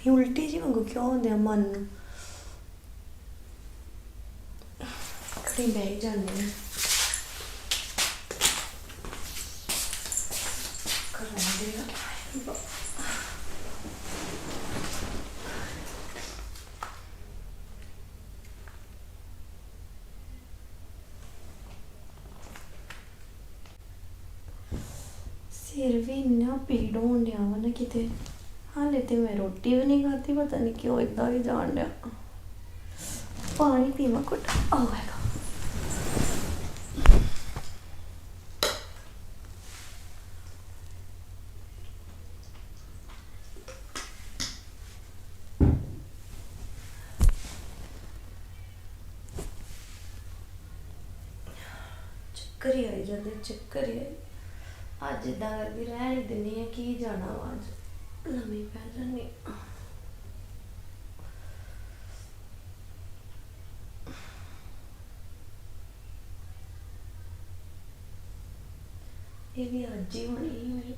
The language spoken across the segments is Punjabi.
ਨਹੀਂ ਉਲਟੀ ਜੀ ਵਾਂਗੂ ਕਿਉਂ ਹੁੰਦੇ ਆ ਮਨ ਨੂੰ ਖੜੀ ਬਹਿ ਜਾਂਦੇ ਆ ਕਰਾਂਦੇ ਆ ਸਿਰ ਵੀ ਇੰਨਾ ਪੀੜ ਹੋਣ ਡਿਆ ਵਾ ਨਾ ਕਿਤੇ ਹਾਲੇ ਤੇ ਮੈਂ ਰੋਟੀ ਵੀ ਨਹੀਂ ਖਾਧੀ, ਪਤਾ ਨਹੀਂ ਕਿਉਂ ਇਦਾਂ ਹੀ ਜਾਣ ਡਿਆ। ਪਾਣੀ ਪੀਵਾਂ ਕੁੱਟ ਆਵੇਗਾ ਚੱਕਰ ਹੀ ਆਈ ਜਾਂਦੇ, ਚੱਕਰ ਹੀ ਅੱਜ ਇਦਾਂ ਕਰਦੀ ਰਹਿਣ ਹੀ ਦਿੰਨੀ ਆ ਕੀ ਜਾਣਾ ਵਾ ਅੱਜ। ਲੰਮੀ ਪੈ ਜਾਨੀ ਆਂ। ਇਹ ਵੀ ਅੱਜ ਹੀ ਹੋਣੀ ਸੀ ਮੇਰੇ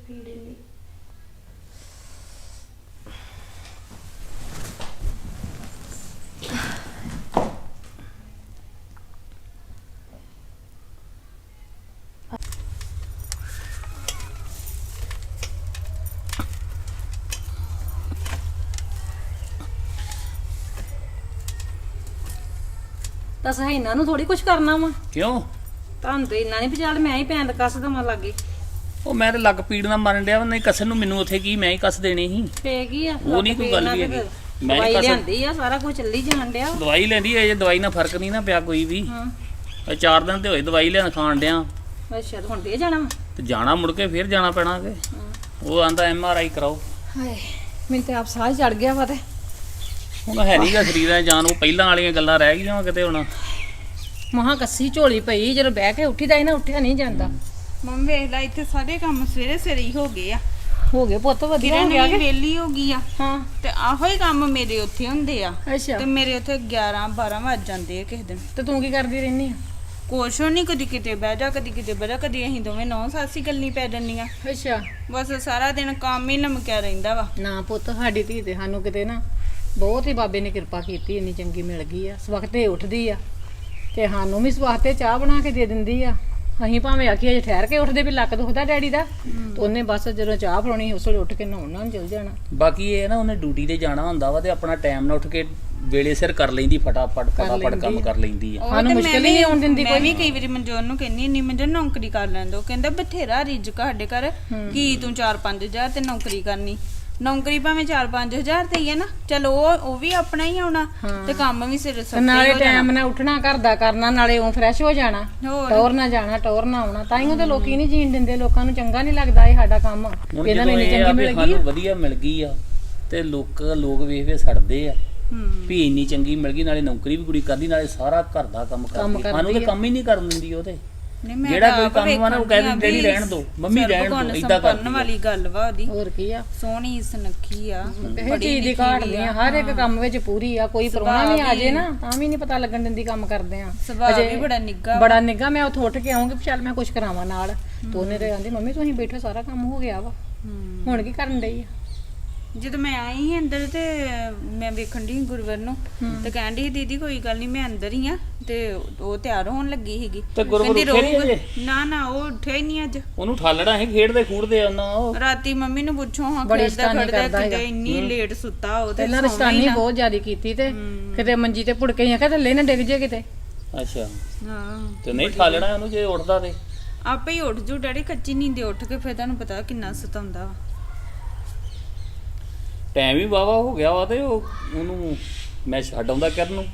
ਹੈ ਇਹਨਾਂ ਨੂੰ ਥੋੜੀ ਕੁਝ ਕਰਨਾ ਵਾ। ਕਿਉਂ? ਤੁਹਾਨੂੰ ਤੇ ਇੰਨਾ ਨਹੀਂ ਪਛਾਣ ਮੈਂ ਹੀ ਪੈਂਦ ਕੱਸ ਦਵਾਂ ਲੱਗੇ। ਉਹ ਮੈਂ ਤੇ ਲੱਕ ਪੀੜ ਨਾਲ ਮਰਨ ਡਿਆ ਨਹੀਂ ਕਸਣ ਨੂੰ ਮੈਨੂੰ ਉੱਥੇ ਕੀ ਮੈਂ ਹੀ ਕਸ ਦੇਣੀ ਸੀ। ਫੇਕ ਹੀ ਆ ਉਹ ਨਹੀਂ ਕੋਈ ਗੱਲ ਵੀ ਹੈਗੀ। ਮੈਂ ਮੈਂ ਨੀ ਕੱਸ- ਲਿਆਂਦੀ ਆ ਸਾਰਾ ਕੁਝ ਚੱਲੀ ਜਾਣ ਡਿਆ। ਦਵਾਈ ਲੈਂਦੀ ਜੇ ਦਵਾਈ ਨਾਲ ਫ਼ਰਕ ਨਹੀਂ ਨਾ ਪਿਆ ਕੋਈ ਵੀ। ਹਾਂ। ਇਹ ਚਾਰ ਦਿਨ ਤੇ ਹੋਏ ਦਵਾਈ ਲੈਣ ਖਾਣ ਡਿਆ। ਅੱਛਾ ਤੇ ਹੁਣ ਦੇ ਜਾਣਾ ਵਾ? ਤੇ ਜਾਣਾ ਮੁੜ ਕੇ ਫੇਰ ਜਾਣਾ ਪੈਣਾ ਕਿ ਉਹ ਆਂਦਾ ਐਮ ਆਰ ਆਈ ਕਰਾਓ। ਹਾਏ ਮੈਨੂੰ ਤੇ ਆਪ ਸਾਹ ਚੜ ਗਿਆ ਵਾ ਤੇ। ਹੁਣ ਹੈ ਨਹੀਂਗਾ ਸਰੀਰਾਂ 'ਚ ਜਾਨ ਉਹ ਪਹਿਲਾਂ ਵਾਲੀਆਂ ਗੱਲਾਂ ਰਹਿ ਗਈਆਂ ਵਾਂ ਕਿਤੇ ਹੁਣ। ਮਹਾ ਕੱਸੀ ਝੋਲੀ ਪਈ ਜਦੋਂ ਬਹਿ ਕੇ ਉੱਠੀਦਾ ਹੀ ਨਾ ਉੱਠਿਆ ਨਹੀਂ ਜਾਂਦਾ। ਮੰਮੀ ਵੇਖ ਲੈ ਇੱਥੇ ਸਾਰੇ ਕੰਮ ਸਵੇਰੇ ਸਵੇਰੇ ਹੀ ਹੋ ਗਏ ਆ। ਹੋ ਗਏ ਪੁੱਤ ਵਧੀਆ ਹੋ ਕਿਰਨ ਗਿਆ ਵੀ ਕਿ ਵੇਲੀ ਹੋ ਗਈ ਆ? ਹਾਂ। ਤੇ ਆਹੋ ਹੀ ਕੰਮ ਮੇਰੇ ਉੱਥੇ ਹੁੰਦੇ ਆ। ਅੱਛਾ। ਤੇ ਮੇਰੇ ਉੱਥੇ 11 12 ਵੱਜ ਜਾਂਦੇ ਆ ਕਿਸੇ ਦਿਨ। ਤੇ ਤੂੰ ਕੀ ਕਰਦੀ ਰਹਿਨੀ ਆ? ਕੁਛ ਨਹੀਂ ਕਦੀ ਕਿਤੇ ਬਹਿ ਜਾ ਕਦੀ ਕਿਤੇ ਬਹਿ ਜਾ ਕਦੀ ਅਸੀਂ ਦੋਵੇਂ ਨੌ ਸਾਸੀ ਗੱਲੀ ਪੈ ਜੰਨੀਆਂ ਅੱਛਾ। ਬਸ ਸਾਰਾ ਦਿਨ ਕੰਮ ਹੀ ਲਮਕਿਆ ਰਹਿੰਦਾ ਵਾ। ਨਾ ਪੁੱਤ ਸਾਡੀ ਧੀ ਤੇ ਸਾਨੂੰ ਕਿਤੇ ਨਾ ਬਹੁਤ ਹੀ ਬਾਬੇ ਨੇ ਕਿਰਪਾ ਕੀਤੀ ਇੰਨੀ ਚੰਗੀ ਮਿਲ ਗਈ ਆ। ਸਵਖਤੇ ਉੱਠਦੀ ਆ ਤੇ ਸਾਨੂੰ ਵੀ ਸਵਖਤੇ ਚਾਹ ਬਣਾ ਕੇ ਦੇ ਦਿੰਦੀ ਆ। ਅਸੀਂ ਭਾਵੇਂ ਆਖੀ ਅਜੇ ਠਹਿਰ ਕੇ ਉੱਠਦੇ ਵੀ ਲੱਕ ਦੁਖਦਾ ਡੈਡੀ ਦਾ ਤੇ ਉਹਨੇ ਬਸ ਜਦੋਂ ਚਾਹ ਫੜਾਉਣੀ ਉਸ ਵੇਲੇ ਉੱਠ ਕੇ ਨਹਾਉਣ ਨਾਲ ਚਲ ਜਾਣਾ। ਬਾਕੀ ਇਹ ਨਾ ਉਹਨੇ ਡਿਊਟੀ ਤੇ ਜਾਣਾ ਹੁੰਦਾ ਵਾ ਤੇ ਆਪਣਾ ਟਾਈਮ ਨਾਲ ਉੱਠ ਕੇ ਵੇਲੇ ਸਿਰ ਕਰ ਲੈਂਦੀ ਫਟਾਫਟ ਫਟਾਫਟ ਕੰਮ ਕਰ ਲੈਂਦੀ ਆ। ਸਾਨੂੰ ਮੁਸ਼ਕਿਲ ਨਹੀਂ ਆਉਣ ਦਿੰਦੀ ਮੈਂ ਵੀ ਕਈ। ਵਾਰੀ ਮਨਜੋਰ ਨੂੰ ਕਹਿੰਨੀ ਨਹੀਂ ਮਨਜੋਰ ਨੌਕਰੀ ਕਰ ਲੈਣ ਦੋ। ਕਹਿੰਦਾ ਬਥੇਰਾ ਰਿਜਕ ਸਾਡੇ ਘਰ। ਕੀ ਤੂੰ 4-5000 ਤੇ ਨੌਕਰੀ ਕਰਨੀ? ਨੌਕਰੀ ਭਾਵੇਂ 4-5000 ਤੇ ਹੀ ਹੈ ਨਾ। ਚਲੋ ਉਹ ਉਹ ਵੀ ਆਪਣਾ ਹੀ ਆਉਣਾ ਤੇ ਕੰਮ ਵੀ ਸਿਰ ਤੇ ਸੱਤੇ ਨਾਲੇ ਟਾਈਮ ਨਾਲ ਉੱਠਣਾ ਘਰ ਦਾ ਕਰਨਾ ਨਾਲੇ ਉਹ ਫਰੈਸ਼ ਹੋ ਜਾਣਾ। ਹੋਰ। ਟੌਰ ਨਾ ਜਾਣਾ ਟੌਰ ਨਾ ਆਉਣਾ। ਤਾਂ ਹੀ ਤੇ ਲੋਕੀ ਨਹੀਂ ਜੀਣ ਦਿੰਦੇ। ਲੋਕਾਂ ਨੂੰ ਚੰਗਾ ਨਹੀਂ ਲੱਗਦਾ ਇਹ ਸਾਡਾ ਕੰਮ। ਹੁਣ ਇਹਨਾਂ ਨੂੰ ਜਦੋਂ ਇੰਨੀ ਇਹ ਆ ਚੰਗੀ ਵੀ ਮਿਲ ਗਈ ਸਾਨੂੰ ਵਧੀਆ ਮਿਲ ਗਈ ਆ ਤੇ ਲੋਕ ਲੋਕ ਵੇਖ ਵੇ ਸੜਦੇ ਆ। ਹੂੰ। ਵੀ ਇੰਨੀ ਚੰਗੀ ਮਿਲ ਗਈ ਨਾਲੇ ਨੌਕਰੀ ਵੀ ਕੁੜੀ ਕਰਦੀ ਨਾਲੇ ਸਾਰਾ ਘਰ ਦਾ ਕੰਮ ਕਰਦੀ। ਸਾਨੂੰ ਤੇ ਕੰਮ ਹੀ ਨਹੀਂ ਕਰਨ ਦਿੰਦੀ ਉਹ ਤੇ। ਨਹੀਂ ਮੈਂ ਜਿਹੜਾ ਕੋਈ ਕੰਮ ਆ ਨਾ ਉਹ ਕਹਿ ਦਿੰਦੇ ਆ ਰਹਿਣ ਦਿਓ ਮੰਮੀ ਰਹਿਣ ਦਿਓ ਇਦਾਂ ਕਰਦੀ ਵਾਲੀ ਗੱਲ ਵਾ ਉਹਦੀ। ਹੋਰ ਕੀ ਆ? ਸੋਹਣੀ ਸੁਨੱਖੀ ਆ ਇਹ ਚੀਜ਼ ਦੀ ਘਾਟ ਨਹੀਂ ਆ ਹਰ ਇੱਕ ਕੰਮ ਵਿੱਚ ਪੂਰੀ ਆ ਕੋਈ ਪ੍ਰਾਹੁਣਾ ਵੀ ਆ ਜੇ ਨਾ ਤਾਂ ਵੀ ਨਹੀਂ ਪਤਾ ਲੱਗਣ ਦਿੰਦੀ ਕੰਮ ਕਰਦੇ ਆ। ਸੁਭਾਅ ਵੀ ਬੜਾ ਨਿੱਘਾ ਬੜਾ ਨਿੱਘਾ ਮੈਂ ਉੱਥੋਂ ਉੱਠ ਕੇ ਆਉਂਗੀ ਚੱਲ ਮੈਂ ਕੁਝ ਕਰਾਵਾਂ ਨਾਲ। ਤੇ ਉਹਨੇ ਤੇ ਕਹਿੰਦੀ ਮੰਮੀ ਤੁਸੀਂ ਬੈਠੋ ਸਾਰਾ ਕੰਮ ਹੋ ਗਿਆ ਵਾ। ਹੁਣ ਕੀ ਕਰਨ ਡਈ ਆ? ਜਦੋਂ ਮੈਂ ਆਈ ਸੀ ਅੰਦਰ ਤੇ ਮੈਂ ਵੇਖਣ ਦੀ ਗੁਰਵਰ ਨੂੰ ਤੇ ਕਹਿੰਦੀ ਦੀਦੀ ਕੋਈ ਗੱਲ ਨਹੀਂ ਮੈਂ ਅੰਦਰ ਹੀ ਆ ਤੇ ਉਹ ਤਿਆਰ ਹੋਣ ਲੱਗੀ ਸੀਗੀ। ਤੇ ਗੁਰਵਰ ਨੀ ਅਜੇ? ਨਾ ਨਾ ਉਹ ਉੱਠਿਆ ਹੀ ਨਹੀਂ ਅੱਜ। ਉਹਨੂੰ ਠਾਲਣਾ ਹੈ ਖੇਡਦੇ ਖੂਡਦੇ ਉਹਨਾਂ ਉਹ। ਰਾਤੀ ਮੰਮੀ ਨੂੰ ਪੁੱਛੋ ਹਾਂ ਬੜੀ ਸ਼ੈਤਾਨੀ ਖੜਦਾ ਕਰਦਾ ਕਿਤੇ ਇੰਨੀ ਲੇਟ ਸੁੱਤਾ ਉਹ ਤੇ ਪਹਿਲਾਂ ਹੀ ਰਸਤਾਨੀ ਨਾ। ਬਹੁਤ ਜ਼ਿਆਦਾ ਕੀਤੀ ਤੇ ਕਿਤੇ ਮੰਜੀ ਤੇ ਪੁੜਕੇ ਹੀ ਆਖਿਆ ਥੱਲੇ ਨਾ ਡਿੱਗ ਜੇ ਕਿਤੇ। ਅੱਛਾ। ਹਾਂ। ਤੇ ਨਹੀਂ ਠਾਲਣਾ ਉਹਨੂੰ ਜੇ ਉੱਠਦਾ ਤੇ? ਆਪੇ ਹੀ ਉੱਠ ਜੂ ਡੈਡੀ ਕੱਚੀ ਨੀਂਦ ਉੱਠ ਕੇ ਫਿਰ ਤੁਹਾਨੂੰ ਪਤਾ ਕਿੰਨਾ ਸਤਾਉਂਦਾ ਵਾ। ਟਾਈਮ ਹੀ ਵਾਵਾ ਹੋ ਗਿਆ ਵਾ ਤੇ ਉਹ ਉਹਨੂੰ ਮੈਂ ਛੱਡ ਆਉਂਦਾ ਕਰਨ ਨੂੰ।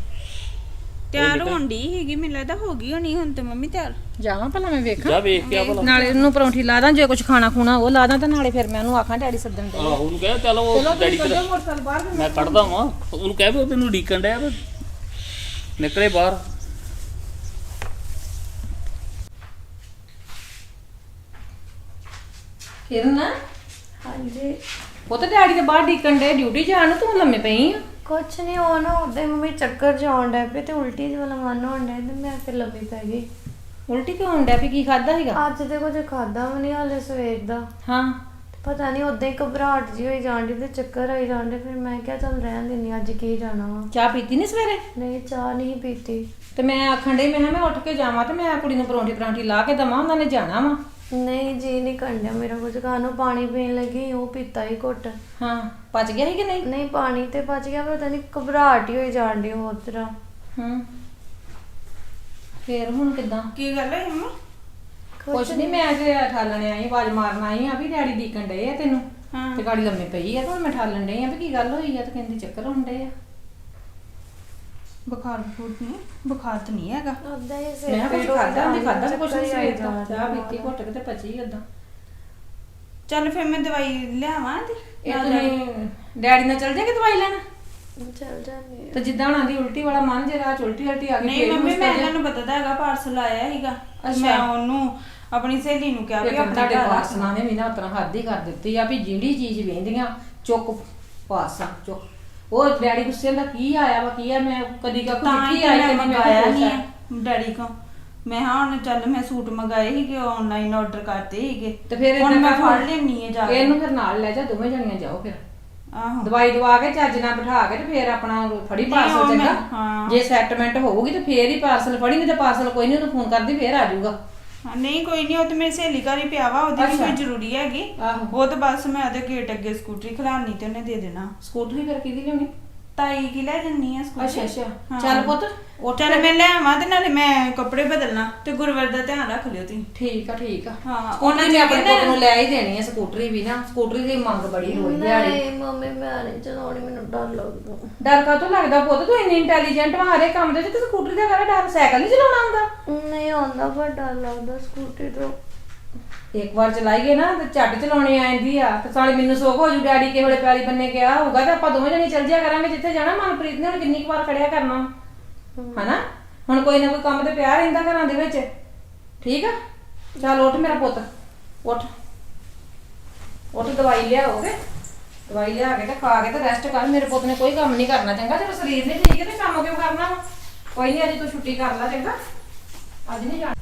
ਤਿਆਰ ਹੋਣ ਦੀ ਹੈਗੀ ਮੈਨੂੰ ਲੱਗਦਾ ਹੋ ਗਈ ਹੋਣੀ ਹੁਣ ਤੇ ਮੰਮੀ ਤਿਆਰ। ਜਾਵਾਂ ਭਲਾ ਮੈਂ ਵੇਖਾਂ। ਜਾ ਵੇਖ ਕੇ ਆ ਭਲਾ। ਨਾਲੇ ਉਹਨੂੰ ਪਰੌਂਠੀ ਲਾ ਦਾਂ ਜੇ ਕੁਝ ਖਾਣਾ ਖੂਣਾ ਉਹ ਲਾ ਦਾਂ ਤੇ ਨਾਲੇ ਫਿਰ ਮੈਂ ਉਹਨੂੰ ਆਖਾਂ ਡੈਡੀ ਸੱਦਣ ਦੇ। ਆਹੋ ਉਹਨੂੰ ਕਹਿ ਚਲੋ ਉਹ ਡੈਡੀ ਤੇਰਾ ਮੈਂ ਕੱਢਦਾ ਵਾਂ। ਉਹਨੂੰ ਕਹਿ ਵੀ ਉਹ ਤੈਨੂੰ ਡੀਕਣ ਡਿਆ ਵੀ। ਨਿਕਲੇ ਬਾਹਰ। ਕਿਰਨ? ਹਾਂਜੀ। ਉਹ ਤਾਂ ਡੈਡੀ ਦੇ ਬਾਹਰ ਡੀਕਣ ਦੇ ਡਿਊਟੀ ਜਾਣ ਨੂੰ ਤੂੰ ਲੰਮੇ ਪਈ ਆ। ਕੁਛ ਨਹੀਂ ਉਹ ਨਾ ਉਹਦੇ ਮੰਮੀ ਚੱਕਰ ਜਾਉਣ ਡਿਆ ਪਏ ਤੇ ਉਲਟੀ ਜਿਹੀ ਮਨ ਹੋਣ ਡਿਆ ਤੇ ਮੈਂ ਫਿਰ ਲੰਮੀ ਪੈ ਗਈ। ਉਲਟੀ ਕਿਉਂ ਹੁੰਦਾ ਵੀ ਕੀ ਖਾਦਾ ਸੀਗਾ? ਅੱਜ ਤੇ ਕੁਝ ਖਾਦਾ ਵੀ ਨਹੀਂ ਹਾਲੇ ਸਵੇਰ ਦਾ। ਹਾਂ। ਤੇ ਪਤਾ ਨਹੀਂ ਉਦਾਂ ਹੀ ਘਬਰਾਹਟ ਜੀ ਹੋਈ ਜਾਂਦੀ ਤੇ ਚੱਕਰ ਆਈ ਜਾਂਦੇ ਫਿਰ ਮੈਂ ਕਿਹਾ ਚੱਲ ਰਹਿਣ ਦਿੰਨੀ ਅੱਜ ਕੀ ਜਾਣਾ ਵਾ। ਚਾਹ ਪੀਤੀ ਨਹੀਂ ਸਵੇਰੇ? ਨਹੀਂ ਚਾਹ ਨਹੀਂ ਪੀਤੀ। ਤੇ ਮੈਂ ਆਖਣ ਡਈ ਮੈਂ ਕਿਹਾ ਮੈਂ ਉੱਠ ਕੇ ਜਾਵਾਂ ਤੇ ਮੈਂ ਕੁੜੀ ਨੂੰ ਪਰੌਂਠੀ ਪਰਾਂਠੀ ਲਾ ਕੇ ਦਵਾਂ ਉਹਨਾਂ ਨੇ ਜਾਣਾ ਵਾ। ਨਹੀਂ ਜੀ ਨਹੀਂ ਕੰਡਿਆ ਮੇਰਾ ਕੁਝ ਖਾਣ ਨੂੰ ਪਾਣੀ ਪੀਣ ਲੱਗੀ ਉਹ ਪੀਤਾ ਹੀ ਘੁੱਟ। ਹਾਂ ਪਚ ਗਿਆ ਸੀ ਕਿ ਨਹੀਂ? ਨਹੀਂ ਪਾਣੀ ਤੇ ਬਚ ਗਿਆ ਪਤਾ ਨਹੀਂ ਘਬਰਾਹਟ ਹੀ ਹੋਈ ਜਾਂਦੀ ਹੋਰ ਤਰ੍ਹਾਂ। ਹੂੰ। ਫੇਰ ਹੁਣ ਕਿੱਦਾਂ? ਕੀ ਗੱਲ ਹੈ ਮੰਮੀ? ਕੁਛ ਨਹੀਂ ਮੈਂ ਤੇ ਠਾਲਣ ਆਈ ਆਵਾਜ਼ ਮਾਰਨ ਆਈ ਆ ਵੀ ਡੈਡੀ ਡੀਕਣ ਡਏ ਆ ਤੈਨੂੰ। ਹਾਂ। ਤੇ ਗਾੜੀ ਲੰਮੇ ਪਈ ਆ ਤੇ ਮੈਂ ਠਾਲਣ ਡਈ ਆ ਵੀ ਕੀ ਗੱਲ ਹੋਈ ਆ ਤੇ ਕਹਿੰਦੀ ਚੱਕਰ ਹੁੰਦੇ ਆ। ਬੁਖਾਰ ਫੂਟ ਨਹੀਂ ਬੁਖਾਰ ਤਾਂ ਨਹੀਂ ਹੈਗਾ ਉਦਾਂ ਹੀ ਮੈਂ ਸਿਰ ਕੁਝ ਪੀੜ ਖਾਦਾ ਨਹੀਂ ਜਾਂਦੀ, ਖਾਦਾ ਚੱਕਰ ਨਹੀਂ ਸਵੇਰ ਦਾ ਚਾਹ। ਪੀਤੀ ਘੁੱਟ ਕੇ ਤੇ ਪਚੀ ਉਦਾਂ ਚੱਲ ਫਿਰ ਮੈਂ ਦਵਾਈ ਲਿਆਵਾਂ ਤੇ ਇਹ ਤੁਸੀਂ ਡੈਡੀ ਨਾਲ ਚੱਲ ਜਾਗੇ ਦਵਾਈ ਲੈਣ ਚੱਲ ਜਾਂਦੀ ਤੇ ਜਿੱਦਾਂ ਉਹਨਾਂ ਦੀ ਉਲਟੀ ਵਾਲਾ ਮਨ ਜੇ ਚ ਉਲਟੀ ਉਲਟੀ ਆ ਗਈ ਨਹੀਂ ਮੰਮੀ ਮੈਂ ਜੇ। ਤੁਹਾਨੂੰ ਪਤਾ ਤਾਂ ਹੈਗਾ ਪਾਰਸਲ ਆਇਆ ਸੀਗਾ। ਮੈਂ ਉਹਨੂੰ ਆਪਣੀ ਸਹੇਲੀ ਨੂੰ ਕਿਹਾ ਵੀ ਆਪਣਾ ਤੁਹਾਡੇ। ਪਾਰਸਲਾਂ ਨੇ ਵੀ ਨਾ ਉਤਰਾ ਹੱਦ ਹੀ ਕਰ ਦਿੱਤੀ ਆ ਵੀ ਜਿਹੜੀ ਚੀਜ਼ ਵੇਂਦੀਆਂ ਚੁੱਕ ਪਾਸਾ ਚੁੱਕ ਉਹ ਡੈਡੀ ਗੁੱਸੇ ਦਾ ਕੀ ਆਇਆ ਵਾ ਕੀ ਆ? ਮੈਂ ਕਦੀ ਕਾ ਤਾਂ ਹੀ ਚਿੱਠੀ ਆਈ ਮੈਂ ਮੰਗਾਇਆ ਨਹੀਂ। ਹੈ ਡੈਡੀ ਕੋ ਮੈਂ ਹਾਂ ਹੁਣ ਚੱਲ ਮੈਂ ਸੂਟ ਮੰਗਾਏ ਸੀਗੇ ਆਨਲਾਈਨ ਆਰਡਰ ਕਰਤੇ ਸੀਗੇ। ਤੇ ਫਿਰ ਹੁਣ ਮੈਂ ਫੜ ਲੈਣੀ ਹੈ ਜਾ ਕੇ। ਇਹਨੂੰ ਫਿਰ ਨਾਲ ਲੈ ਜਾ ਦੋਵੇਂ ਜਣੀਆਂ ਜਾਓ ਫਿਰ। ਆਹੋ। ਦਵਾਈ ਦਵਾ ਕੇ ਚੱਜ ਨਾਲ ਬਿਠਾ ਕੇ ਤੇ ਫਿਰ ਆਪਣਾ ਫੜੀ ਨਹੀਂ, ਪਾਰਸਲ ਉਹ ਮੈਂ- ਚੰਗਾ। ਹਾਂ। ਜੇ ਸੈਟਲਮੈਂਟ ਹੋਊਗੀ ਤੇ ਫੇਰ ਹੀ ਪਾਰਸਲ ਫੜੀ ਨਹੀਂ ਤੇ ਪਾਰਸਲ ਕੋਈ ਨਹੀਂ ਉਹਨੂੰ ਫੋਨ ਕਰਦੀ ਫੇਰ ਆ ਜਾਊਗਾ। ਹਾਂ, ਨਹੀਂ ਕੋਈ ਨਹੀਂ ਉਹ ਤੇ ਮੇਰੀ ਸਹੇਲੀ ਘਰ ਹੀ ਪਿਆ ਵਾ ਉਹਦੀ ਵੀ ਅੱਛਾ। ਕੋਈ ਜ਼ਰੂਰੀ ਹੈਗੀ। ਆਹੋ। ਉਹ ਤਾਂ ਬਸ ਮੈਂ ਉਹਦੇ ਗੇਟ ਅੱਗੇ ਸਕੂਟਰੀ ਖਲਾਣੀ ਤੇ ਉਹਨੇ ਦੇ ਦੇਣਾ। ਸਕੂਟਰੀ ਫਿਰ ਕਿਹਦੀ ਲਿਆਉਣੀ? ਤਾਈ ਕੀ ਲੈ ਜੰਨੀ ਆ ਸਕੂਟਰੀ ਅੱਛਾ ਅੱਛਾ। ਹਾਂ। ਚੱਲ ਪੁੱਤ ਉੱਠ ਚੱਲ ਮੈਂ ਲੈ ਆਵਾਂ ਤੇ ਨਾਲੇ ਮੈਂ ਕੱਪੜੇ ਬਦਲਣਾ ਤੇ ਗੁਰਵਰ ਦਾ ਧਿਆਨ ਰੱਖ ਲਿਓ ਤੁਸੀਂ। ਠੀਕ ਆ ਠੀਕ ਆ। ਹਾਂ, ਉਹਨਾਂ ਨੇ ਆਪਣੇ ਪੁੱਤ ਨੂੰ ਲੈ ਹੀ ਦੇਣੀ ਹੈ ਸਕੂਟਰੀ ਵੀ ਨਾ। ਸਕੂਟਰੀ ਦੀ ਮੰਗ ਬੜੀ ਹੋਈ ਦਿਹਾੜੀ। ਨਹੀਂ ਮੰਮੀ ਮੈਂ ਨਹੀਂ ਚਲਾਉਣੀ ਮੈਨੂੰ ਡਰ ਲੱਗਦਾ। ਡਰ ਕਾ ਤੋਂ ਲੱਗਦਾ ਪੁੱਤ? ਤੂੰ ਇੰਨੀ ਇੰਟੈਲੀਜੈਂਟ ਵਾ ਹਰੇ ਕੰਮ ਦੇ ਵਿੱਚ ਤੇ ਸਕੂਟਰੀ ਦਾ ਕਰਾ ਡਰ ਸਾਈਕਲ ਨਹੀਂ ਚਲਾਉਣਾ ਆਉਂਦਾ? ਨਹੀਂ ਆਉਂਦਾ ਪਰ ਡਰ ਲੱਗਦਾ ਸਕੂਟੀ ਤੋਂ। ਇੱਕ ਵਾਰ ਚਲਾਈਏ ਨਾ ਤੇ ਝੱਟ ਚਲਾਉਣੀ ਆ ਜਾਂਦੀ ਆ ਤੇ ਸਾਲੇ ਮੈਨੂੰ ਸੋਖ ਹੋ ਜੂ ਡੈਡੀ ਕੇ ਵੇਲੇ ਪੈਲੀ ਬੰਨੇ ਗਿਆ ਹੋਊਗਾ ਤੇ ਆਪਾਂ ਦੋਵੇਂ ਜਣੇ ਚੱਲ ਜਿਆ ਕਰਾਂਗੇ ਜਿੱਥੇ ਜਾਣਾ ਮਨਪ੍ਰੀਤ ਨੇ ਹੁਣ ਕਿੰਨੀ ਕੁ ਵਾਰ ਖੜਿਆ ਕਰਨਾ। ਹਨਾ? ਹੁਣ ਕੋਈ ਨਾ ਕੋਈ ਕੰਮ ਤੇ ਪਿਆ ਰਹਿੰਦਾ ਘਰਾਂ ਦੇ ਵਿੱਚ। ਠੀਕ ਆ? ਚੱਲ ਉੱਠ ਮੇਰਾ ਪੁੱਤ। ਉੱਠ। ਉੱਠ ਦਵਾਈ ਲਿਆਓਗੇ ਦਵਾਈ ਲਿਆ ਕੇ ਤੇ ਖਾ ਕੇ ਤੇ ਰੈਸਟ ਕਰ। ਮੇਰੇ ਪੁੱਤ ਨੇ ਕੋਈ ਕੰਮ ਨਹੀਂ ਕਰਨਾ ਚੰਗਾ ਜਦੋਂ ਸਰੀਰ ਨਹੀਂ ਠੀਕ ਹੈ ਤੇ ਕੰਮ ਕਿਉਂ ਕਰਨਾ? ਕੋਈ ਨਹੀਂ ਅੱਜ ਤੂੰ ਛੁੱਟੀ ਕਰ ਲੈ ਚੰਗਾ। ਅੱਜ ਨਹੀਂ ਜਾਣਾ।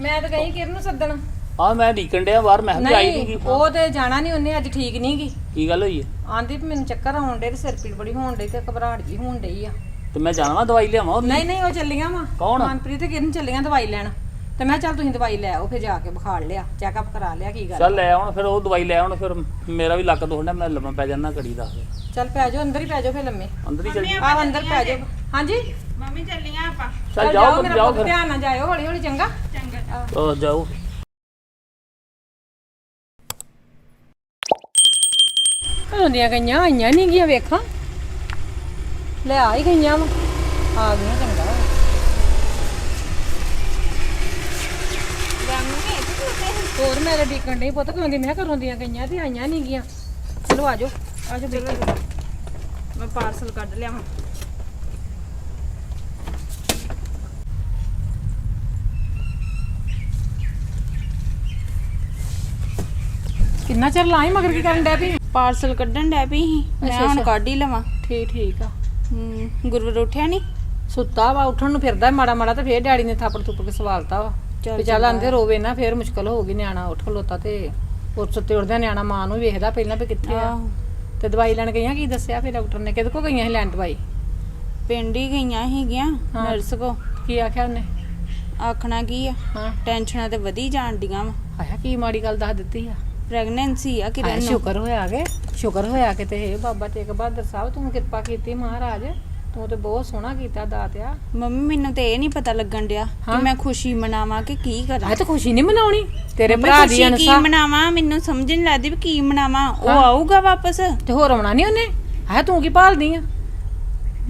ਮੈਂ ਤਾਂ ਕਹੀ ਕਿਰਨ ਨੂੰ ਸੱਦਣ। ਆ ਮੈਂ ਡੀਕਣ ਡਿਆ ਬਾਹਰ ਮੈਂ ਕਿਹਾ ਵੀ ਆਈ ਨਹੀਂ ਉਹ ਤੇ ਜਾਣਾ ਨਹੀਂ ਉਹਨੇ ਅੱਜ ਠੀਕ ਨਹੀਂ ਗੀ। ਕੀ ਗੱਲ ਹੋਈ ਹੈ ਆਂਦੀ ਵੀ ਮੈਨੂੰ ਚੱਕਰ ਆਉਣ ਡੇ ਤੇ ਸਿਰ ਪੀੜ ਬੜੀ ਹੋਣ ਡਈ ਤੇ ਘਬਰਾਹਟ ਜੀ ਹੋਣ ਡਈ ਆ। ਤੇ ਮੈਂ ਜਾਣਾ ਵਾ ਦਵਾਈ ਲਿਆਵਾਂ ਉਹਦੀ? ਨਹੀਂ ਨਹੀਂ ਉਹ ਚੱਲੀਆਂ ਵਾ। ਕੌਣ? ਮਨਪ੍ਰੀਤ ਤੇ ਕਿਰਨ ਚੱਲੀਆਂ ਦਵਾਈ ਲੈਣ। ਤੇ ਮੈਂ ਕਿਹਾ ਚੱਲ ਤੁਸੀਂ ਦਵਾਈ ਲੈ ਆਓ ਫਿਰ ਜਾ ਕੇ ਬੁਖਾਰ ਲਿਆ ਚੈੱਕਅਪ ਕਰਾ ਲਿਆ ਕੀ ਗੱਲ ਚੱਲ ਲੈ ਆਉਣ ਫਿਰ ਉਹ ਦਵਾਈ ਲੈ ਆਉਣ ਫਿਰ ਮੇਰਾ ਵੀ ਲੱਕ ਦੁਖਦਾ ਮੈਂ ਲੰਮਾ ਪੈ ਜਾਂਦਾ ਘੜੀ ਦਾ। ਚੱਲ ਪੈ ਜਾਓ ਅੰਦਰ ਹੀ ਪੈ ਜਾਓ ਫਿਰ ਲੰਮੇ। ਅੰਦਰ ਹੀ ਚੱਲ ਆਹ ਅੰਦਰ ਪੈ ਜਾਓ। ਹਾਂਜੀ? ਮੰਮੀ ਚੱਲੀਆਂ ਆਪਾਂ। ਚੱਲ ਜਾਓ ਮੇਰਾ ਜਾਓ ਪੁੱਤ ਫਿਰ। ਧਿਆਨ ਨਾਲ ਜਾਇਓ ਹੌਲੀ ਹੌਲੀ ਚੰਗਾ। ਉਹ ਜਾਓ। ਘਰੋਂ ਦੀਆਂ ਗਈਆਂ ਆਈਆਂ ਨਹੀਂ ਗਈਆਂ ਵੇਖਾਂ। ਲੈ ਆ ਹੀ ਗਈਆਂ ਵਾ। ਆ ਗਈਆਂ ਚੰਗਾ। ਵਾ। ਹੋਰ ਮੇਰੇ ਡੀਕਣ ਨਹੀਂ ਪੁੱਤ ਕਿਉਂ ਦੀ ਮੈਂ ਕਿਹਾ ਘਰੋਂ ਦੀਆਂ ਗਈਆਂ ਤੇ ਆਈਆਂ ਨਹੀਂ ਗਈਆਂ ਚਲੋ ਆਜੋ ਆਜੋ ਬੇਟਾ। ਮੈਂ ਪਾਰਸਲ ਕੱਢ ਲਿਆਵਾਂ ਕਿੰਨਾ ਚਿਰ ਲਾਈ ਮਗਰ ਕੀ ਕਰਨ ਡੈ ਪਈ? ਪਾਰਸਲ ਕੱਢਣ ਡੈ ਪਈ ਸੀ। ਮੈਂ ਅੱਛਾ, ਹੁਣ ਅੱਛਾ। ਕੱਢ ਹੀ ਲਵਾਂ। ਠੀਕ ਠੀਕ ਆ। ਹੂੰ ਗੁਰਵਰ ਉੱਠਿਆ ਨਹੀਂ ਸੁੱਤਾ ਵਾ ਉੱਠਣ ਨੂੰ ਫਿਰਦਾ ਮਾੜਾ ਮਾੜਾ ਤੇ ਫੇਰ ਡੈਡੀ ਨੇ ਥਾਪੜ ਥੁੱਪ ਕੇ ਸਵਾਲਤਾ ਵਾ। ਚੱਲ ਵੀ ਚੱਲ ਆਂਦੇ ਰੋਵੇ ਨਾ ਫੇਰ ਮੁਸ਼ਕਲ ਹੋਊਗੀ ਨਿਆਣਾ ਉੱਠ ਖਲੋਤਾ ਤੇ ਉਹ ਸੁੱਤੇ ਉੱਠਦਿਆਂ ਨਿਆਣਾ ਮਾਂ ਨੂੰ ਵੇਖਦਾ ਪਹਿਲਾਂ ਵੀ ਕਿੱਥੇ ਆ। ਆਹੋ। ਤੇ ਦਵਾਈ ਲੈਣ ਗਈਆਂ ਕੀ ਦੱਸਿਆ ਫਿਰ ਡਾਕਟਰ ਨੇ? ਕਿਹਦੇ ਕੋ ਗਈਆਂ ਸੀ ਲੈਣ ਦਵਾਈ? ਪਿੰਡ ਹੀ ਗਈਆਂ ਸੀਗੀਆਂ ਹਾਂ। ਨਰਸ ਕੋ ਕੀ ਆਖਿਆ ਉਹਨੇ? ਆਖਣਾ ਕੀ ਆ? ਹਾਂ। ਟੈਨਸ਼ਨਾਂ ਤੇ ਵਧੀ ਜਾਣ ਡੀਆਂ ਵਾ। ਆਇਆ ਕੀ ਮਾੜੀ ਗੱਲ ਦੱਸ ਦਿੱਤੀ ਆ? ਪ੍ਰੈਗਨੈਂਸੀ ਆ ਹਾਏ, ਕਿਰਨ ਨੂੰ ਸ਼ੁਕਰ ਹੋਇਆ ਕਿ ਸ਼ੁਕਰ ਹੋਇਆ ਕਿ ਤੇ ਹੇ ਬਾਬਾ ਤੇਗ ਬਹਾਦਰ ਸਾਹਿਬ ਤੂੰ ਕਿਰਪਾ ਕੀਤੀ ਮਹਾਰਾਜ। ਤੂੰ ਤੇ ਬਹੁਤ ਸੋਹਣਾ ਕੀਤਾ ਦਾਤਿਆ ਮੰਮੀ ਮੈਨੂੰ ਤੇ ਇਹ ਨਹੀਂ ਪਤਾ ਲੱਗਣ ਡਿਆ ਹਾਂ। ਕਿ ਮੈਂ ਖੁਸ਼ੀ ਮਨਾਵਾਂ ਕਿ ਕੀ ਕਰਾਂ। ਆਏ ਤਾਂ ਖੁਸ਼ੀ ਨਹੀਂ ਮਨਾਉਣੀ ਤੇਰੇ ਭਰਾ ਖੁਸ਼ੀ ਦੀ ਕੀ ਅਨਸਾ। ਮਨਾਵਾਂ? ਮੈਨੂੰ ਸਮਝ ਨਹੀਂ ਲੱਗਦੀ ਵੀ ਕੀ ਮਨਾਵਾਂ। ਉਹ ਹਾਂ। ਆਊਗਾ ਵਾਪਸ? ਤੇ ਹੋਰ ਆਉਣਾ ਨਹੀਂ ਉਹਨੇ? ਹੈ ਤੂੰ ਕੀ ਭਾਲਦੀ ਆ?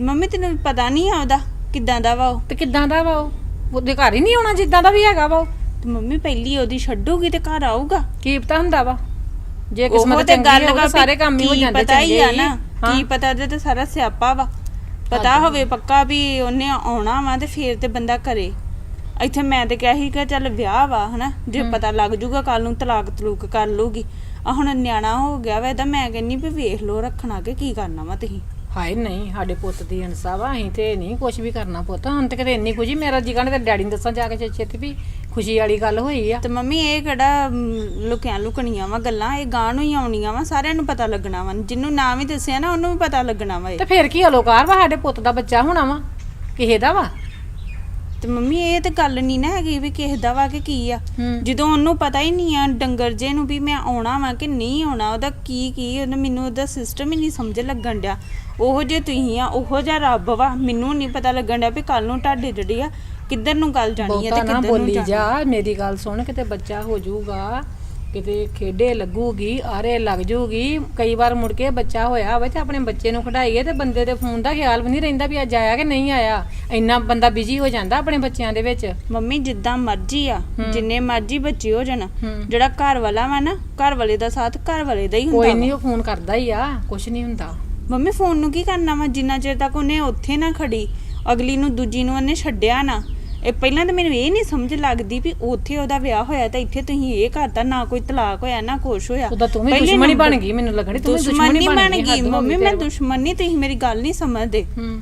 ਮੰਮੀ ਤੈਨੂੰ ਪਤਾ ਨਹੀਂ ਆਉਦਾ ਕਿੱਦਾਂ ਦਾ ਵਾ ਉਹ। ਤੇ ਕਿੱਦਾਂ ਦਾ ਵਾ ਉਹ? ਉਹਦੇ ਘਰ ਹੀ ਨਹੀਂ ਆਉਣਾ ਜਿੱਦਾਂ ਦਾ ਵੀ ਹੈਗਾ ਵਾ ਉਹ। ਤੇ ਮੰਮੀ ਪਹਿਲੀ ਉਹਦੀ ਛੱਡੂਗੀ ਤੇ ਘਰ ਆਊਗਾ। ਕੀ ਪਤਾ ਹੁੰਦਾ ਵਾ? ਜੇ ਕਿਸਮਤ ਤੇ ਚੰਗੀ ਗੱਲ ਹੋਵੇ ਵਾ ਸਾਰੇ ਕੰਮ ਹੀ ਹੋ ਜਾਂਦੇ ਪਤਾ ਹੀ ਆ ਨਾ। ਕੀ ਪਤਾ ਤੇ ਸਾਰਾ ਸਿਆਪਾ ਵਾ। ਪਤਾ ਹੋਵੇ ਪੱਕਾ ਵੀ ਉਹਨੇ ਆਉਣਾ ਵਾ ਤੇ ਫੇਰ ਤੇ ਬੰਦਾ ਕਰੇ। ਇੱਥੇ ਮੈਂ ਤੇ ਕਿਹਾ ਸੀ ਕਿ ਚੱਲ ਵਿਆਹ ਵਾ ਹਨਾ? ਜੇ ਪਤਾ ਲੱਗ ਜੂਗਾ ਕੱਲ ਨੂੰ ਤਲਾਕ ਤਲੂਕ ਕਰ ਲੂਗੀ ਆ ਹੁਣ ਨਿਆਣਾ ਹੋ ਗਿਆ ਵਾ ਇਹਦਾ ਮੈਂ ਕਹਿੰਨੀ ਵੀ ਵੇਖ ਲੋ ਰੱਖਣਾ ਕਿ ਕੀ ਕਰਨਾ ਵਾ ਤੁਸੀਂ। ਹਾਏ ਨਹੀਂ ਸਾਡੇ ਪੁੱਤ ਦੀ ਇਨਸਾਫ ਆ ਅਸੀਂ ਤੇ ਨਹੀਂ ਕੁਝ ਵੀ ਕਰਨਾ ਪੁੱਤ। ਹੁਣ ਤੇ ਕਿਤੇ ਇੰਨੀ ਖੁਸ਼ੀ ਮੇਰਾ ਜੀ ਕਹਿੰਦਾ ਤੇ ਡੈਡੀ ਨੂੰ ਦੱਸਾਂ ਜਾ ਕੇ ਛੇ- ਛੇਤੀ ਵੀ ਖੁਸ਼ੀ ਵਾਲੀ ਗੱਲ ਹੋਈ ਆ। ਤੇ ਮੰਮੀ ਇਹ ਕਿਹੜਾ ਮ, ਲੁਕਿਆਂ ਲੁਕਣੀਆਂ ਵਾ ਗੱਲਾਂ ਇਹ ਗਾਂ ਨੂੰ ਹੀ ਆਉਣੀਆਂ ਵਾ ਸਾਰਿਆਂ ਨੂੰ ਪਤਾ ਲੱਗਣਾ ਵਾ। ਜਿਹਨੂੰ ਨਾ ਵੀ ਦੱਸਿਆ ਨਾ ਉਹਨੂੰ ਵੀ ਪਤਾ ਲੱਗਣਾ ਵਾ ਇਹ। ਤੇ ਫਿਰ ਕੀ ਅਲੋਕਾਰ ਵਾ ਸਾਡੇ ਪੁੱਤ ਦਾ ਬੱਚਾ ਹੋਣਾ ਵਾ ਕਿਸੇ ਦਾ ਵਾ? ਤੇ ਮੰਮੀ ਇਹ ਤੇ ਗੱਲ ਨਹੀਂ ਨਾ ਹੈਗੀ ਵੀ ਕਿਸੇ ਦਾ ਵਾ ਕਿ ਕੀ ਆ। ਹੂੰ। ਜਦੋਂ ਉਹਨੂੰ ਪਤਾ ਹੀ ਨਹੀਂ ਆ ਡੰਗਰ ਜੇ ਨੂੰ ਵੀ ਮੈਂ ਆਉਣਾ ਵਾ ਕਿ ਨਹੀਂ ਆਉਣਾ ਉਹਦਾ ਕੀ ਕੀ ਉਹਨੇ ਮੈਨੂੰ ਉਹਦਾ ਸਿਸਟਮ ਹੀ ਨਹੀਂ ਸਮਝ ਲੱਗਣ ਡਿਆ। ਉਹੋ ਜੇ ਤੁਸੀਂ ਆ ਉਹੋ ਜਿਹਾ ਰੱਬ ਵਾ ਮੈਨੂੰ ਨਹੀਂ ਪਤਾ ਲੱਗਣ ਡਿਆ ਵੀ ਕੱਲ ਨੂੰ ਤੁਹਾਡੇ ਜਿਹੜੀ ਆ ਕਿੱਧਰ ਨੂੰ ਗੱਲ ਜਾਣੀ ਆ ਬਹੁਤਾ ਤੇ ਨਾ ਕਿੱਧਰ ਨੂੰ ਬੋਲੀ ਜਾ ਮੇਰੀ ਗੱਲ ਸੁਣ ਕਿਤੇ ਬੱਚਾ ਹੋ ਜਾਊਗਾ ਕਿਤੇ ਖੇਡੇ ਲੱਗੂਗੀ ਆਰੇ ਲੱਗ ਜਾਊਗੀ ਕਈ ਵਾਰ ਮੁੜ ਕੇ ਬੱਚਾ ਹੋਇਆ ਹੋਵੇ ਤੇ ਆਪਣੇ ਬੱਚੇ ਨੂੰ ਖੜਾਈਏ ਤੇ ਬੰਦੇ ਦੇ ਫੋਨ ਦਾ ਖਿਆਲ ਵੀ ਨਹੀਂ ਰਹਿੰਦਾ ਵੀ ਅੱਜ ਆਇਆ ਕਿ ਨਹੀਂ ਆਇਆ। ਇੰਨਾ ਬੰਦਾ ਬਿਜ਼ੀ ਹੋ ਜਾਂਦਾ ਆਪਣੇ ਬੱਚਿਆਂ ਦੇ ਵਿੱਚ। ਮੰਮੀ ਜਿੱਦਾਂ ਮਰਜ਼ੀ ਆ ਜਿੰਨੇ ਮਰਜ਼ੀ ਬੱਚੇ ਹੋ ਜਾਣ। ਜਿਹੜਾ ਘਰ ਵਾਲਾ ਵਾ ਨਾ ਘਰ ਵਾਲੇ ਦਾ ਸਾਥ ਘਰ ਵਾਲੇ ਦਾ ਹੀ ਹੁੰਦਾ ਕੋਈ। ਨਹੀਂ ਉਹ ਫੋਨ ਕਰਦਾ ਹੀ ਆ ਕੁਛ ਨਹੀਂ ਹੁੰਦਾ। ਮੰਮੀ ਫੋਨ ਨੂੰ ਕੀ ਕਰਨਾ ਵਾ? ਜਿੰਨਾ ਚਿਰ ਤੱਕ ਉਹਨੇ ਉੱਥੇ ਨਾ ਖੜੀ ਅਗਲੀ ਨੂੰ ਦੂਜੀ ਨੂੰ ਉਹਨੇ ਛੱਡਿਆ ਨਾ ਇਹ ਪਹਿਲਾਂ ਤਾਂ ਮੈਨੂੰ ਇਹ ਨਹੀਂ ਸਮਝ ਲੱਗਦੀ ਵੀ ਉੱਥੇ ਉਹਦਾ ਵਿਆਹ ਹੋਇਆ ਤਾਂ ਇੱਥੇ ਤੁਸੀਂ ਇਹ ਕਰਤਾ ਨਾ ਕੋਈ ਤਲਾਕ ਹੋਇਆ ਨਾ ਕੁਛ ਹੋਇਆ। ਉਹਦਾ ਤੂੰ ਵੀ ਪਹਿਲੇ ਦੁਸ਼ਮਣੀ ਨੰਬਰ- ਬਣ ਗਈ ਮੈਨੂੰ ਲੱਗਣੀ ਤੂੰ ਵੀ ਦੁਸ਼ਮਣੀ ਬਣ ਗਈ ਮੰਮੀ ਮੈਂ। ਦੁਸ਼ਮਣ ਨਹੀਂ ਤੁਸੀਂ ਮੇਰੀ ਗੱਲ ਨਹੀਂ ਸਮਝਦੇ। ਹੂੰ।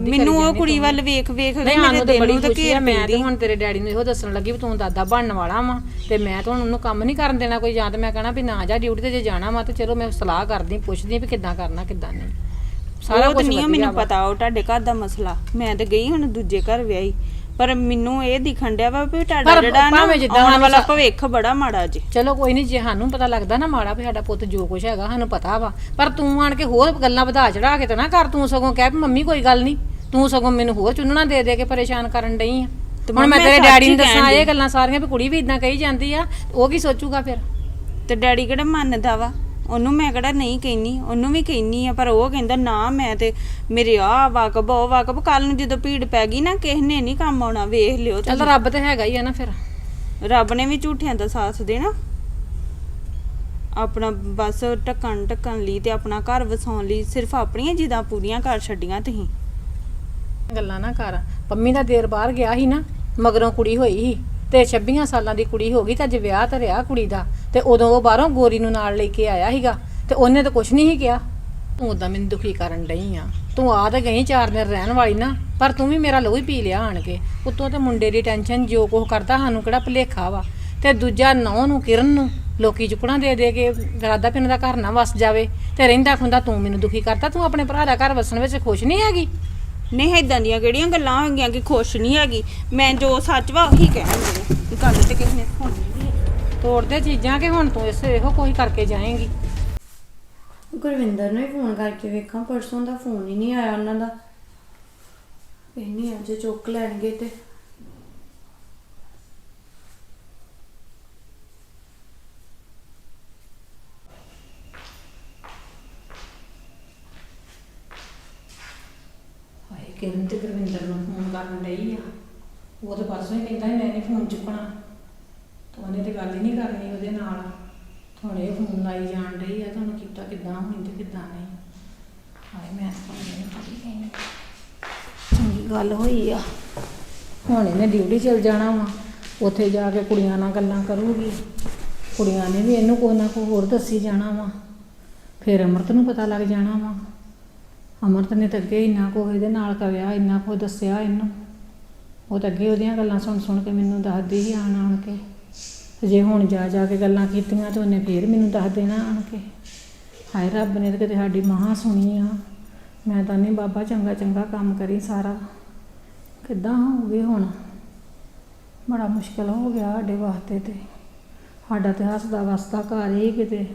ਮੈਨੂੰ ਉਹ ਕੁੜੀ। ਵੱਲ ਵੇਖ ਵੇਖ ਕੇ ਮੇਰੇ ਦਿਲ ਨੂੰ ਤਾਂ ਖੁਸ਼ੀ ਆ ਘੇਰ ਮੈਂ ਤੇ ਹੁਣ ਤੇਰੇ ਡੈਡੀ ਨੂੰ ਇਹੋ ਦੱਸਣ ਲੱਗੀ ਵੀ ਤੂੰ ਦਾਦਾ ਬਣਨ ਵਾਲਾ ਵਾ ਤੇ ਮੈਂ ਤਾਂ ਹੁਣ ਉਹਨੂੰ ਕੰਮ ਨਹੀਂ ਕਰਨ ਦੇਣਾ ਕੋਈ ਜਾਂ ਤੇ ਮੈਂ ਕਹਣਾ ਵੀ ਨਾ ਜਾ ਡਿਊਟੀ ਤੇ ਜੇ ਜਾਣਾ ਵਾ ਤੇ ਚਲੋ ਮੈਂ ਸਲਾਹ ਕਰਦੀ ਪੁੱਛਦੀ ਵੀ ਕਿੱਦਾਂ ਕਰਨਾ ਕਿੱਦਾਂ ਨਹੀਂ। ਸਾਰਾ ਕੁਝ ਨਹੀਂ ਮੈਨੂੰ। ਪਤਾ ਉਹ ਤੁਹਾਡੇ ਘਰ ਦਾ ਮਸਲਾ। ਮੈਂ ਤਾਂ ਗਈ ਹੁਣ ਦੂਜੇ ਘਰ ਵਿਆਹੀ ਪਰ ਮੈਨੂੰ ਇਹ ਦਿਖਣ ਡਿਆ ਵਾ ਵੀ ਤੁਹਾਡਾ ਜਿਹੜਾ ਨਾ ਭਾਵੇਂ ਜਿੱਦਾਂ ਆਉਣ ਵਾਲਾ ਭਵਿੱਖ ਬੜਾ ਮਾੜਾ ਜੀ। ਚਲੋ ਕੋਈ ਨਹੀਂ ਜੇ ਸਾਨੂੰ ਪਤਾ ਲੱਗਦਾ ਨਾ ਮਾੜਾ ਵੀ ਸਾਡਾ ਪੁੱਤ ਜੋ ਕੁਛ ਹੈਗਾ ਸਾਨੂੰ ਪਤਾ ਵਾ। ਪਰ ਤੂੰ ਆਣ ਕੇ ਹੋਰ ਗੱਲਾਂ ਵਧਾ ਚੜਾ ਕੇ ਤਾਂ ਨਾ ਕਰ ਤੂੰ ਸਗੋਂ ਕਹਿ ਵੀ ਮੰਮੀ ਕੋਈ ਗੱਲ ਨਹੀਂ ਤੂੰ ਸਗੋਂ ਮੈਨੂੰ ਹੋਰ ਚੁੰਨਣਾ ਦੇ ਦੇ ਕੇ ਪਰੇਸ਼ਾਨ ਕਰਨ ਡਈ ਆ। ਤੇ ਹੁਣ ਮੈਂ ਤੇਰੇ ਡੈਡੀ ਨੂੰ ਦੱਸਾਂ ਇਹ। ਗੱਲਾਂ ਸਾਰੀਆਂ ਵੀ ਕੁੜੀ ਵੀ ਇਦਾਂ ਕਹੀ ਜਾਂਦੀ ਆ ਉਹ ਕੀ ਸੋਚੂਗਾ ਫਿਰ? ਤੇ ਡੈਡੀ ਕਿਹੜਾ ਮੰਨਦਾ ਵਾ? ਉਹਨੂੰ ਮੈਂ ਕਿਹੜਾ ਨਹੀਂ ਕਹਿਨੀ ਉਹਨੂੰ ਵੀ ਕਹਿਨੀ ਆ ਪਰ ਉਹ ਕਹਿੰਦਾ ਨਾ ਮੈਂ ਤੇ ਮੇਰੇ ਆ ਵਾਕਬ ਉਹ ਵਾਕਬ ਕੱਲ ਨੂੰ ਜਦੋਂ ਭੀੜ ਪੈ ਗਈ ਨਾ ਕਿਸੇ ਨੇ ਨਹੀਂ ਕੰਮ ਆਉਣਾ ਵੇਖ ਲਿਓ ਚੱਲ ਤੁਸੀਂ। ਰੱਬ ਤੇ ਹੈਗਾ ਹੀ ਆ ਨਾ ਫਿਰ। ਰੱਬ ਨੇ ਵੀ ਝੂਠਿਆਂ ਦਾ ਸਾਥ ਦੇਣਾ। ਆਪਣਾ ਬਸ ਟੱਕਣ ਟੱਕਣ ਲਈ ਤੇ ਆਪਣਾ ਘਰ ਵਸਾਉਣ ਲਈ ਸਿਰਫ ਆਪਣੀਆਂ ਜਿੱਦਾਂ ਪੂਰੀਆਂ ਕਰ ਛੱਡੀਆਂ ਤੁਸੀਂ। ਗੱਲਾਂ ਨਾ ਕਰ। ਪੰਮੀ ਦਾ ਦੇਰ ਬਾਹਰ ਗਿਆ ਸੀ ਨਾ ਮਗਰੋਂ ਕੁੜੀ ਹੋਈ ਸੀ। ਤੇ 26 ਸਾਲਾਂ ਦੀ ਕੁੜੀ ਹੋ ਗਈ ਤੇ ਅੱਜ ਵਿਆਹ ਧਰਿਆ ਕੁੜੀ ਦਾ ਤੇ ਉਦੋਂ ਉਹ ਬਾਹਰੋਂ ਗੋਰੀ ਨੂੰ ਨਾਲ ਲੈ ਕੇ ਆਇਆ ਸੀਗਾ ਤੇ ਉਹਨੇ ਤਾਂ ਕੁਝ ਨਹੀਂ ਸੀ ਕਿਹਾ। ਤੂੰ ਉਦਾਂ ਮੈਨੂੰ ਦੁਖੀ ਕਰਨ ਡਈ ਆ। ਤੂੰ ਆ ਤਾਂ ਗਈ ਚਾਰ ਦਿਨ ਰਹਿਣ ਵਾਲੀ ਨਾ ਪਰ ਤੂੰ ਵੀ ਮੇਰਾ ਲੋਹ ਹੀ ਪੀ ਲਿਆ ਆਣ ਕੇ। ਉੱਤੋਂ ਤੇ ਮੁੰਡੇ ਦੀ ਟੈਨਸ਼ਨ ਜੋ ਕੁਝ ਕਰਦਾ ਸਾਨੂੰ ਕਿਹੜਾ ਭੁਲੇਖਾ ਵਾ। ਤੇ ਦੂਜਾ ਨੌ ਨੂੰ ਕਿਰਨ ਨੂੰ ਲੋਕੀ ਚੁੱਕਣਾ ਦੇ ਦੇ ਕੇ ਰਾਦਾ ਪਿੰਡ ਦਾ ਘਰ ਨਾ ਵਸ ਜਾਵੇ ਤੇ ਰਹਿੰਦਾ ਖੁੰਦਾ ਤੂੰ ਮੈਨੂੰ ਦੁਖੀ ਕਰਤਾ ਤੂੰ ਆਪਣੇ ਭਰਾ ਦਾ ਘਰ ਵਸਣ ਵਿੱਚ ਖੁਸ਼ ਨਹੀਂ ਹੈਗੀ? ਨਹੀਂ, ਏਦਾਂ ਦੀਆਂ ਕਿਹੜੀਆਂ ਗੱਲਾਂ ਹੋ ਗਈਆਂ ਕਿ ਖੁਸ਼ ਨਹੀਂ ਹੈਗੀ? ਮੈਂ ਜੋ ਸੱਚ ਵਾ ਉਹੀ ਕਹਿਣ ਗੱਲ ਤੇ ਕਿਸੇ ਨੇ ਸੁਣਨੀ ਨਹੀਂ ਤੋੜਦੇ ਚੀਜ਼ਾਂ ਕਿ ਹੁਣ ਤੂੰ ਇਸ ਇਹੋ ਕੋਈ ਕਰਕੇ ਜਾਏਂਗੀ? ਗੁਰਵਿੰਦਰ ਨੂੰ ਫੋਨ ਕਰਕੇ ਵੇਖਾਂ, ਪਰਸੋਂ ਦਾ ਫੋਨ ਹੀ ਨਹੀਂ ਆਇਆ ਉਹਨਾਂ ਦਾ। ਇੰਨੀ ਅੱਜ ਚੁੱਕ ਲੈਣਗੇ ਤੇ ਹਾਏ ਕਿਰਨ ਤੇ ਗੁਰਵਿੰਦਰ ਨੂੰ ਫੋਨ ਕਰਨ ਡਈ ਆ। ਉਹ ਤਾਂ ਪਰਸੋਂ ਹੀ ਕਹਿੰਦਾ ਸੀ, ਮੈਂ ਨਹੀਂ ਫੋਨ ਚੁੱਕਣਾ। ਤਾਂ ਉਹਨੇ ਤੇ ਗੱਲ ਹੀ ਨਹੀਂ ਕਰਨੀ ਉਹਦੇ ਨਾਲ। ਹੁਣ ਇਹ ਫੋਨ ਲਾਈ ਜਾਣ ਡਈ ਆ ਤੁਹਾਨੂੰ ਕੀਤਾ ਕਿੱਦਾਂ, ਹੋਣੀ ਤੇ ਕਿੱਦਾਂ ਨਹੀਂ। ਹਾਏ, ਮੈਂ ਤਾਂ ਨਹੀਂ ਪੜੀ ਗਈ ਚੰਗੀ ਗੱਲ ਹੋਈ ਆ। ਹੁਣ ਇਹਨੇ ਡਿਊਟੀ ਚਲ ਜਾਣਾ ਵਾ। ਉੱਥੇ ਜਾ ਕੇ ਕੁੜੀਆਂ ਨਾਲ ਗੱਲਾਂ ਕਰੂਗੀ। ਕੁੜੀਆਂ ਨੇ ਵੀ ਇਹਨੂੰ ਕੋਈ ਨਾ ਕੋਈ ਹੋਰ ਦੱਸੀ ਜਾਣਾ ਵਾ। ਫਿਰ ਅਮਰਤ ਨੂੰ ਪਤਾ ਲੱਗ ਜਾਣਾ ਵਾ। ਅਮਰਤ ਨੇ ਤਾਂ ਅੱਗੇ ਇੰਨਾ ਕੁ ਇਹਦੇ ਨਾਲ ਕਵਿਆ ਇੰਨਾ ਕੁ ਦੱਸਿਆ ਇਹਨੂੰ। ਉਹ ਤਾਂ ਅੱਗੇ ਉਹਦੀਆਂ ਗੱਲਾਂ ਸੁਣ ਸੁਣ ਕੇ ਮੈਨੂੰ ਦੱਸਦੀ ਸੀ ਆਣ ਆਣ ਕੇ। ਜੇ ਹੁਣ ਜਾ ਜਾ ਕੇ ਗੱਲਾਂ ਕੀਤੀਆਂ ਤੇ ਉਹਨੇ ਫੇਰ ਮੈਨੂੰ ਦੱਸ ਦੇਣਾ ਆਣ ਕੇ। ਹਾਏ ਰੱਬ ਨੇ ਤਾਂ ਕਿਤੇ ਸਾਡੀ ਮਹਾ ਸੁਣੀ ਆ। ਮੈਂ ਤਾਂ ਨਹੀਂ ਬਾਬਾ ਚੰਗਾ ਚੰਗਾ ਕੰਮ ਕਰੀ ਸਾਰਾ। ਕਿੱਦਾਂ ਹੋ ਗਏ ਹੁਣ? ਬੜਾ ਮੁਸ਼ਕਲ ਹੋ ਗਿਆ ਸਾਡੇ ਵਾਸਤੇ ਤੇ। ਸਾਡਾ ਤੇ ਹੱਸਦਾ ਵਸਦਾ ਘਰ ਹੀ ਕਿਤੇ।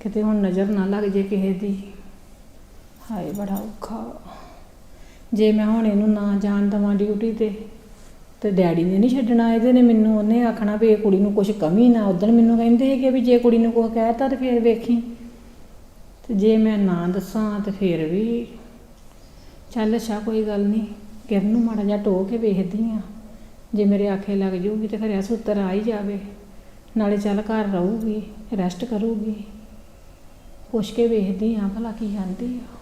ਕਿਤੇ ਹੁਣ ਨਜ਼ਰ ਨਾ ਲੱਗ ਜੇ ਕਿਸੇ ਦੀ। ਹਾਏ, ਬੜਾ ਔਖਾ। ਜੇ ਮੈਂ ਹੁਣ ਇਹਨੂੰ ਨਾ ਜਾਣ ਦੇਵਾਂ ਡਿਊਟੀ ਤੇ ਤੇ ਡੈਡੀ ਨੇ ਨਹੀਂ ਛੱਡਣਾ, ਇਹਦੇ ਨੇ ਮੈਨੂੰ, ਉਹਨੇ ਆਖਣਾ ਵੀ ਇਹ ਕੁੜੀ ਨੂੰ ਕੁਝ ਕਮੀ ਨਾ। ਉਦੋਂ ਮੈਨੂੰ ਕਹਿੰਦੇ ਸੀਗੇ ਵੀ ਜੇ ਕੁੜੀ ਨੂੰ ਕੁਝ ਕਹਿਤਾ ਤੇ ਫੇਰ ਵੇਖੀ। ਤੇ ਜੇ ਮੈਂ ਨਾ ਦੱਸਾਂ ਤੇ ਫੇਰ ਵੀ, ਚੱਲ ਅੱਛਾ, ਕੋਈ ਗੱਲ ਨਹੀਂ। ਕਿਰਨ ਨੂੰ ਮਾੜਾ ਜਿਹਾ ਟੋ ਕੇ ਵੇਖਦੀ ਆ। ਜੇ ਮੇਰੇ ਆਖੇ ਲੱਗ ਜੂਗੀ ਤੇ ਫਿਰ ਐਸ ਉੱਤਰ ਆ ਹੀ ਜਾਵੇ। ਨਾਲੇ ਚੱਲ ਘਰ ਰਹੂਗੀ ਰੈਸਟ ਕਰੂਗੀ। ਪੁੱਛ ਕੇ ਵੇਖਦੀ ਆ ਭਲਾ ਕੀ ਜਾਂਦੀ ਆ।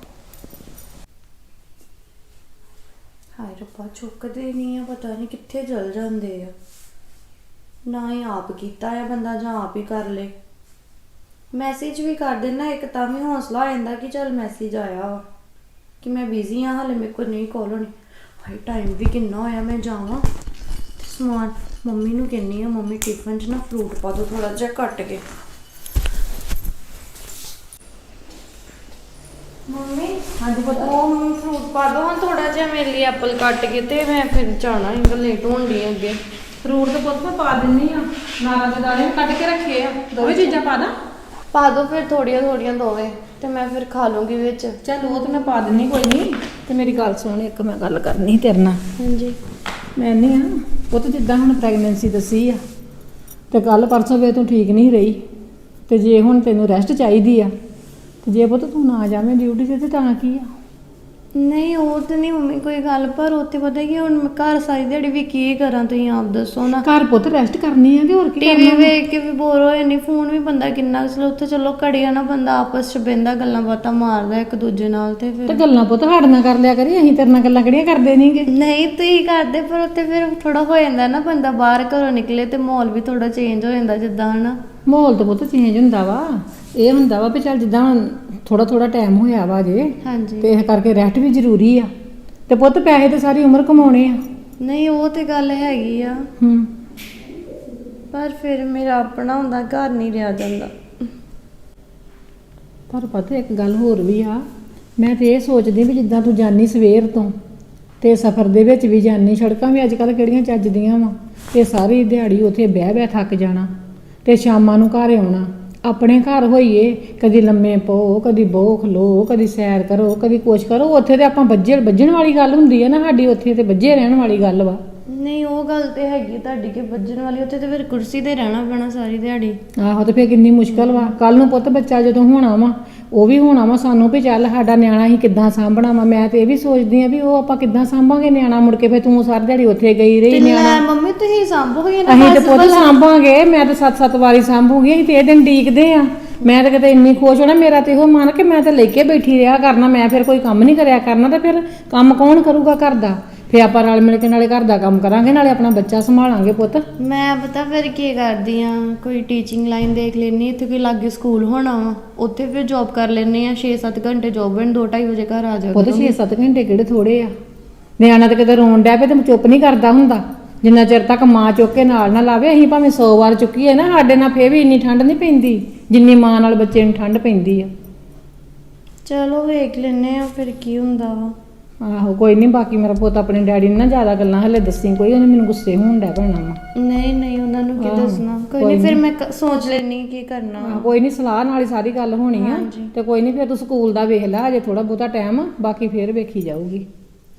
ਹਾਏ ਰੱਬਾ, ਚੁੱਕਦੇ ਨਹੀਂ ਆ, ਪਤਾ ਨਹੀਂ ਕਿੱਥੇ ਚਲ ਜਾਂਦੇ ਆ। ਨਾ ਹੀ ਆਪ ਕੀਤਾ ਆ ਬੰਦਾ, ਜਾਂ ਆਪ ਹੀ ਕਰ ਲੇ। ਮੈਸੇਜ ਵੀ ਕਰ ਦੇਣਾ ਇੱਕ ਤਾਂ ਵੀ ਹੌਸਲਾ ਆ ਜਾਂਦਾ ਕਿ ਚਲ ਮੈਸੇਜ ਆਇਆ ਵਾ, ਕਿ ਮੈਂ ਬਿਜ਼ੀ ਆ, ਹਾਲੇ ਮੇਰੇ ਕੋਲ ਨਹੀਂ ਕਾਲ ਹੋਣੀ। ਹਾਈ ਟਾਈਮ ਵੀ ਕਿੰਨਾ ਹੋਇਆ, ਮੈਂ ਜਾਵਾਂ। ਸਮਾਨ ਮੰਮੀ ਨੂੰ ਕਹਿੰਨੀ ਆ, ਮੰਮੀ ਟਿਫਨ 'ਚ ਨਾ ਫਰੂਟ ਪਾ ਦੋ ਥੋੜਾ ਜਿਹਾ ਕੱਟ ਕੇ। ਮੰਮੀ? ਹਾਂਜੀ ਪੁੱਤ। ਉਹ ਫਰੂਟ ਪਾ ਦੋ। ਹਾਂ ਥੋੜਾ ਜਿਹਾ ਮੇਰੇ ਲਈ ਐਪਲ ਕੱਟ ਕੇ ਤੇ ਮੈਂ ਫਿਰ ਜਾਣਾ ਇੰਗਾ ਲੇਟ ਹੋਣ ਦੀ ਅੱਗੇ। ਫਰੂਟ ਤੇ ਪੁੱਤ ਮੈਂ ਪਾ ਦਿੰਨੀ ਆ। ਨਾਰਾਂ ਦੇ ਦਾਣੇ ਵੀ ਕੱਢ ਕੇ ਰੱਖੇ ਆ। ਦੋਵੇਂ ਚੀਜ਼ਾਂ ਪਾ ਦਾਂ? ਪਾ ਦੋ ਫਿਰ ਥੋੜੀਆਂ ਥੋੜੀਆਂ ਦੋਵੇਂ ਤੇ ਮੈਂ ਫਿਰ ਖਾ ਲੂੰਗੀ ਵਿੱਚ। ਚੱਲ ਉਹ ਤੇ ਮੈਂ ਪਾ ਦਿੰਨੀ ਕੋਈ ਨਹੀਂ ਤੇ ਮੇਰੀ ਗੱਲ ਸੁਣ ਇੱਕ ਮੈਂ ਗੱਲ ਕਰਨੀ ਤੇਰੇ ਨਾਲ। ਹਾਂਜੀ। ਮੈਂ ਨਹੀਂ ਆ ਪੁੱਤ ਜਿੱਦਾਂ ਹੁਣ ਪ੍ਰੈਗਨੈਂਸੀ ਦੱਸੀ ਆ ਤੇ ਕੱਲ ਪਰਸੋਂ ਵੇ ਤੂੰ ਠੀਕ ਨਹੀਂ ਰਹੀ ਤੇ ਜੇ ਹੁਣ ਤੈਨੂੰ ਰੈਸਟ ਚਾਹੀਦੀ ਆ ਤੇ ਜੇ ਪੁੱਤ ਤੂੰ ਨਾ ਜਾਵੇਂ ਡਿਊਟੀ ਤੇ ਤੇ ਤਾਂ ਕੀ ਆ? ਨਹੀਂ ਉਹ ਤੇ ਨਹੀਂ ਮੰਮੀ ਕੋਈ ਗੱਲ ਪਰ ਉੱਥੇ ਪਤਾ ਕੀ ਹੁਣ ਮੈਂ ਘਰ ਸਾਰੀ ਦਿਹਾੜੀ ਵੀ ਕੀ ਕਰਾਂ ਤੁਸੀਂ ਆਪ ਦੱਸੋ ਨਾ। ਘਰ ਪੁੱਤ ਰੈਸਟ ਕਰਨੀ ਆ ਕਿ ਹੋਰ ਕੀ ਟੀਵੀ ਕਰਨਾ? ਵੇਖ ਕੇ ਵੀ ਬੋਰ ਹੋ ਜਾਂਦੀ ਫੋਨ ਵੀ ਬੰਦਾ ਕਿੰਨਾ ਕੁ ਚਲੋ ਉੱਥੇ ਚਲੋ ਘੜੀਆਂ ਨਾ ਬੰਦਾ ਆਪਸ ਚ ਬਹਿੰਦਾ ਗੱਲਾਂ ਬਾਤਾਂ ਮਾਰਦਾ ਇੱਕ ਦੂਜੇ ਨਾਲ ਤੇ ਤੇ ਫਿਰ ਗੱਲਾਂ ਪੁੱਤ ਸਾਡੇ ਨਾਲ ਕਰ ਲਿਆ ਕਰੀ ਅਸੀਂ ਤੇਰੇ ਨਾਲ ਗੱਲਾਂ ਕਿਹੜੀਆਂ ਕਰਦੇ ਨਹੀਂਗੇ ਨਹੀਂ ਤੁਸੀਂ ਕਰਦੇ ਪਰ ਉੱਥੇ ਫਿਰ ਥੋੜਾ ਹੋ ਜਾਂਦਾ ਨਾ ਬੰਦਾ ਬਾਹਰ ਘਰੋਂ ਨਿਕਲੇ ਤੇ ਮਾਹੌਲ ਵੀ ਥੋੜਾ ਚੇਂਜ ਹੋ ਜਾਂਦਾ ਜਿੱਦਾਂ ਹਨਾ। ਮਾਹੌਲ ਤਾਂ ਪੁੱਤ ਚੇਂਜ ਹੁੰਦਾ ਵਾ। ਇਹ ਹੁੰਦਾ ਵਾ ਵੀ ਚੱਲ ਜਿੱਦਾਂ ਥੋੜਾ ਥੋੜਾ ਟਾਈਮ ਹੋਇਆ ਵਾ ਜੇ ਹਾਂਜੀ। ਤੇ ਇਹ ਕਰਕੇ ਰੈਸਟ ਵੀ ਜ਼ਰੂਰੀ ਆ। ਤੇ ਪੁੱਤ ਪੈਸੇ ਤੇ ਸਾਰੀ ਉਮਰ ਕਮਾਉਣੇ ਆ। ਨਹੀਂ ਉਹ ਤੇ ਗੱਲ ਹੈਗੀ ਆ। ਹੂੰ। ਪਰ ਫਿਰ ਮੇਰਾ ਆਪਣਾ ਹੁੰਦਾ ਘਰ ਨਹੀਂ ਰਿਹਾ ਜਾਂਦਾ। ਪਰ ਪਤਾ ਇੱਕ ਗੱਲ ਹੋਰ ਵੀ ਆ ਮੈਂ ਤੇ ਇਹ ਸੋਚਦੀ ਵੀ ਜਿੱਦਾਂ ਤੂੰ ਜਾਨੀ ਸਵੇਰ ਤੋਂ ਤੇ ਸਫ਼ਰ ਦੇ ਵਿੱਚ ਵੀ ਜਾਨੀ ਸੜਕਾਂ ਵੀ ਅੱਜ ਕੱਲ ਕਿਹੜੀਆਂ ਚੱਜਦੀਆਂ ਵਾ ਤੇ ਸਾਰੀ ਦਿਹਾੜੀ ਉੱਥੇ ਬਹਿ ਬਹਿ ਥੱਕ ਜਾਣਾ ਤੇ ਸ਼ਾਮਾਂ ਨੂੰ ਘਰ ਆਉਣਾ। ਆਪਣੇ ਘਰ ਹੋਈਏ ਕਦੀ ਲੰਮੇ ਪਓ ਕਦੀ ਬੋਖ ਲੋ ਕਦੀ ਸੈਰ ਕਰੋ ਕਦੀ ਕੁਛ ਕਰੋ ਉੱਥੇ ਤੇ ਆਪਾਂ ਵੱਜੇ ਵੱਜਣ ਵਾਲੀ ਗੱਲ ਹੁੰਦੀ ਹੈ ਨਾ ਸਾਡੀ ਉੱਥੇ ਤੇ ਵੱਜੇ ਰਹਿਣ ਵਾਲੀ ਗੱਲ ਵਾ। ਨਹੀਂ ਉਹ ਗੱਲ ਤੇ ਹੈਗੀ ਤੁਹਾਡੀ ਕਿ ਵੱਜਣ ਵਾਲੀ ਉੱਥੇ ਤੇ ਫਿਰ ਕੁਰਸੀ ਤੇ ਰਹਿਣਾ ਪੈਣਾ ਸਾਰੀ ਦਿਹਾੜੀ। ਆਹੋ ਤੇ ਫੇਰ ਕਿੰਨੀ ਮੁਸ਼ਕਲ ਵਾ। ਕੱਲ ਨੂੰ ਪੁੱਤ ਬੱਚਾ ਜਦੋਂ ਹੋਣਾ ਵਾ ਉਹ ਵੀ ਹੋਣਾ ਵਾ ਸਾਨੂੰ ਵੀ ਚੱਲ ਸਾਡਾ ਨਿਆਣਾ ਹੀ ਕਿੱਦਾਂ ਸਾਂਭਣਾ ਵਾ। ਮੈਂ ਤੇ ਇਹ ਵੀ ਸੋਚਦੀ ਆ ਵੀ ਉਹ ਆਪਾਂ ਕਿੱਦਾਂ ਸਾਂਭਾਂਗੇ ਨਿਆਣਾ ਮੁੜ ਕੇ ਫੇਰ ਤੂੰ ਸਾਰੀ ਦਿਹਾੜੀ ਉੱਥੇ ਗਈ ਰਹੀ ਤੇ ਨਿਆਣਾ। ਲੈ ਮੰਮੀ ਤੁਸੀਂ ਸੰਭੋਗੇ ਨਾ ਅਸੀਂ ਤੇ ਬਸ ਪੁੱਤ। ਸਾਂਭਾਂਗੇ ਮੈਂ ਤੇ ਸੱਤ ਸੱਤ ਵਾਰੀ ਸਾਂਭੂਗੀ ਅਸੀਂ ਤੇ ਇਹ ਦਿਨ ਡੀਕਦੇ ਆ ਮੈਂ ਤਾਂ ਕਿਤੇ ਇੰਨੀ ਖੁਸ਼ ਹੋਣਾ ਮੇਰਾ ਤੇ ਇਹੋ ਮਨ ਕਿ ਮੈਂ ਤਾਂ ਲੈ ਕੇ ਬੈਠੀ ਰਿਹਾ ਕਰਨਾ ਮੈਂ ਫਿਰ ਕੋਈ ਕੰਮ ਨਹੀਂ ਕਰਿਆ ਕਰਨਾ ਤੇ ਫਿਰ ਕੰਮ ਕੌਣ ਕਰੂਗਾ ਘਰ ਦਾ? ਫੇ ਆਪਾਂ ਰਲ ਮਿਲ ਕੇ ਨਾਲੇ ਘਰ ਦਾ ਕੰਮ ਕਰਾਂਗੇ ਨਾਲੇ ਆਪਣਾ ਬੱਚਾ ਸੰਭਾਲਾਂਗੇ ਪੁੱਤ। ਮੈਂ ਪਤਾ ਫਿਰ ਕੀ ਕਰਦੀ ਆ ਕੋਈ ਟੀਚਿੰਗ ਲਾਈਨ ਦੇਖ ਲੈਣੀ ਇੱਥੇ ਕੋਈ ਲਾਗੇ ਸਕੂਲ ਹੋਣਾ ਵਾ ਉੱਥੇ ਫਿਰ ਜੌਬ ਕਰ ਲੈਣੀ ਆ 6-7 ਘੰਟੇ ਜੌਬ ਐਂਡ 2-2.5 ਵਜੇ ਘਰ ਆ ਜਾ ਉਹਦੇ 6-7 ਘੰਟੇ ਕਿਹੜੇ ਥੋੜੇ ਆ? ਨਿਆਣਾ ਤੇ ਕਿਤੇ ਰੋਣ ਡੈ ਪਏ ਤੇ ਚੁੱਪ ਨਹੀਂ ਕਰਦਾ ਹੁੰਦਾ। ਜਿੰਨਾ ਚਿਰ ਤੱਕ ਮਾਂ ਚੁੱਕ ਕੇ ਨਾਲ ਨਾ ਲਾਵੇ ਅਸੀਂ ਭਾਵੇਂ 100 ਵਾਰ ਚੁੱਕੀਏ ਨਾ ਸਾਡੇ ਨਾਲ ਫੇਰ ਵੀ ਇੰਨੀ ਠੰਡ ਨਹੀਂ ਪੈਂਦੀ ਜਿੰਨੀ ਮਾਂ ਨਾਲ ਬੱਚੇ ਨੂੰ ਠੰਡ ਪੈਂਦੀ ਆ। ਚਲੋ ਵੇਖ ਲੈਨੇ ਆ ਫਿਰ ਕੀ ਹੁੰਦਾ ਵਾ। ਆਹੋ ਕੋਈ ਨਹੀਂ ਬਾਕੀ ਮੇਰਾ ਪੁੱਤ ਆਪਣੇ ਡੈਡੀ ਨੂੰ ਨਾ ਜ਼ਿਆਦਾ ਗੱਲਾਂ ਹਲੇ ਦੱਸੀ ਕੋਈ ਉਹਨੇ ਮੈਨੂੰ ਗੁੱਸੇ ਹੋਣ ਡੈ ਪੈਣਾ ਵਾ। ਨਹੀਂ ਨਹੀਂ ਉਹਨਾਂ ਨੂੰ ਕੀ ਦੱਸਣਾ? ਕੋਈ ਨਹੀਂ ਫਿਰ। ਮੈਂ ਕ- ਸੋਚ ਲੈਣੀ ਕੀ ਕਰਨਾ। ਆਹ, ਕੋਈ ਨਹੀਂ ਸਲਾਹ ਨਾਲ ਹੀ ਸਾਰੀ ਗੱਲ ਹੋਣੀ ਆ ਹਾਂਜੀ। ਤੇ ਕੋਈ ਨਹੀਂ ਫਿਰ ਤੂੰ ਸਕੂਲ ਦਾ ਵੇਖ ਲੈ ਅਜੇ ਥੋੜਾ ਬਹੁਤਾ ਟਾਈਮ ਬਾਕੀ ਫੇਰ ਵੇਖੀ ਜਾਊਗੀ।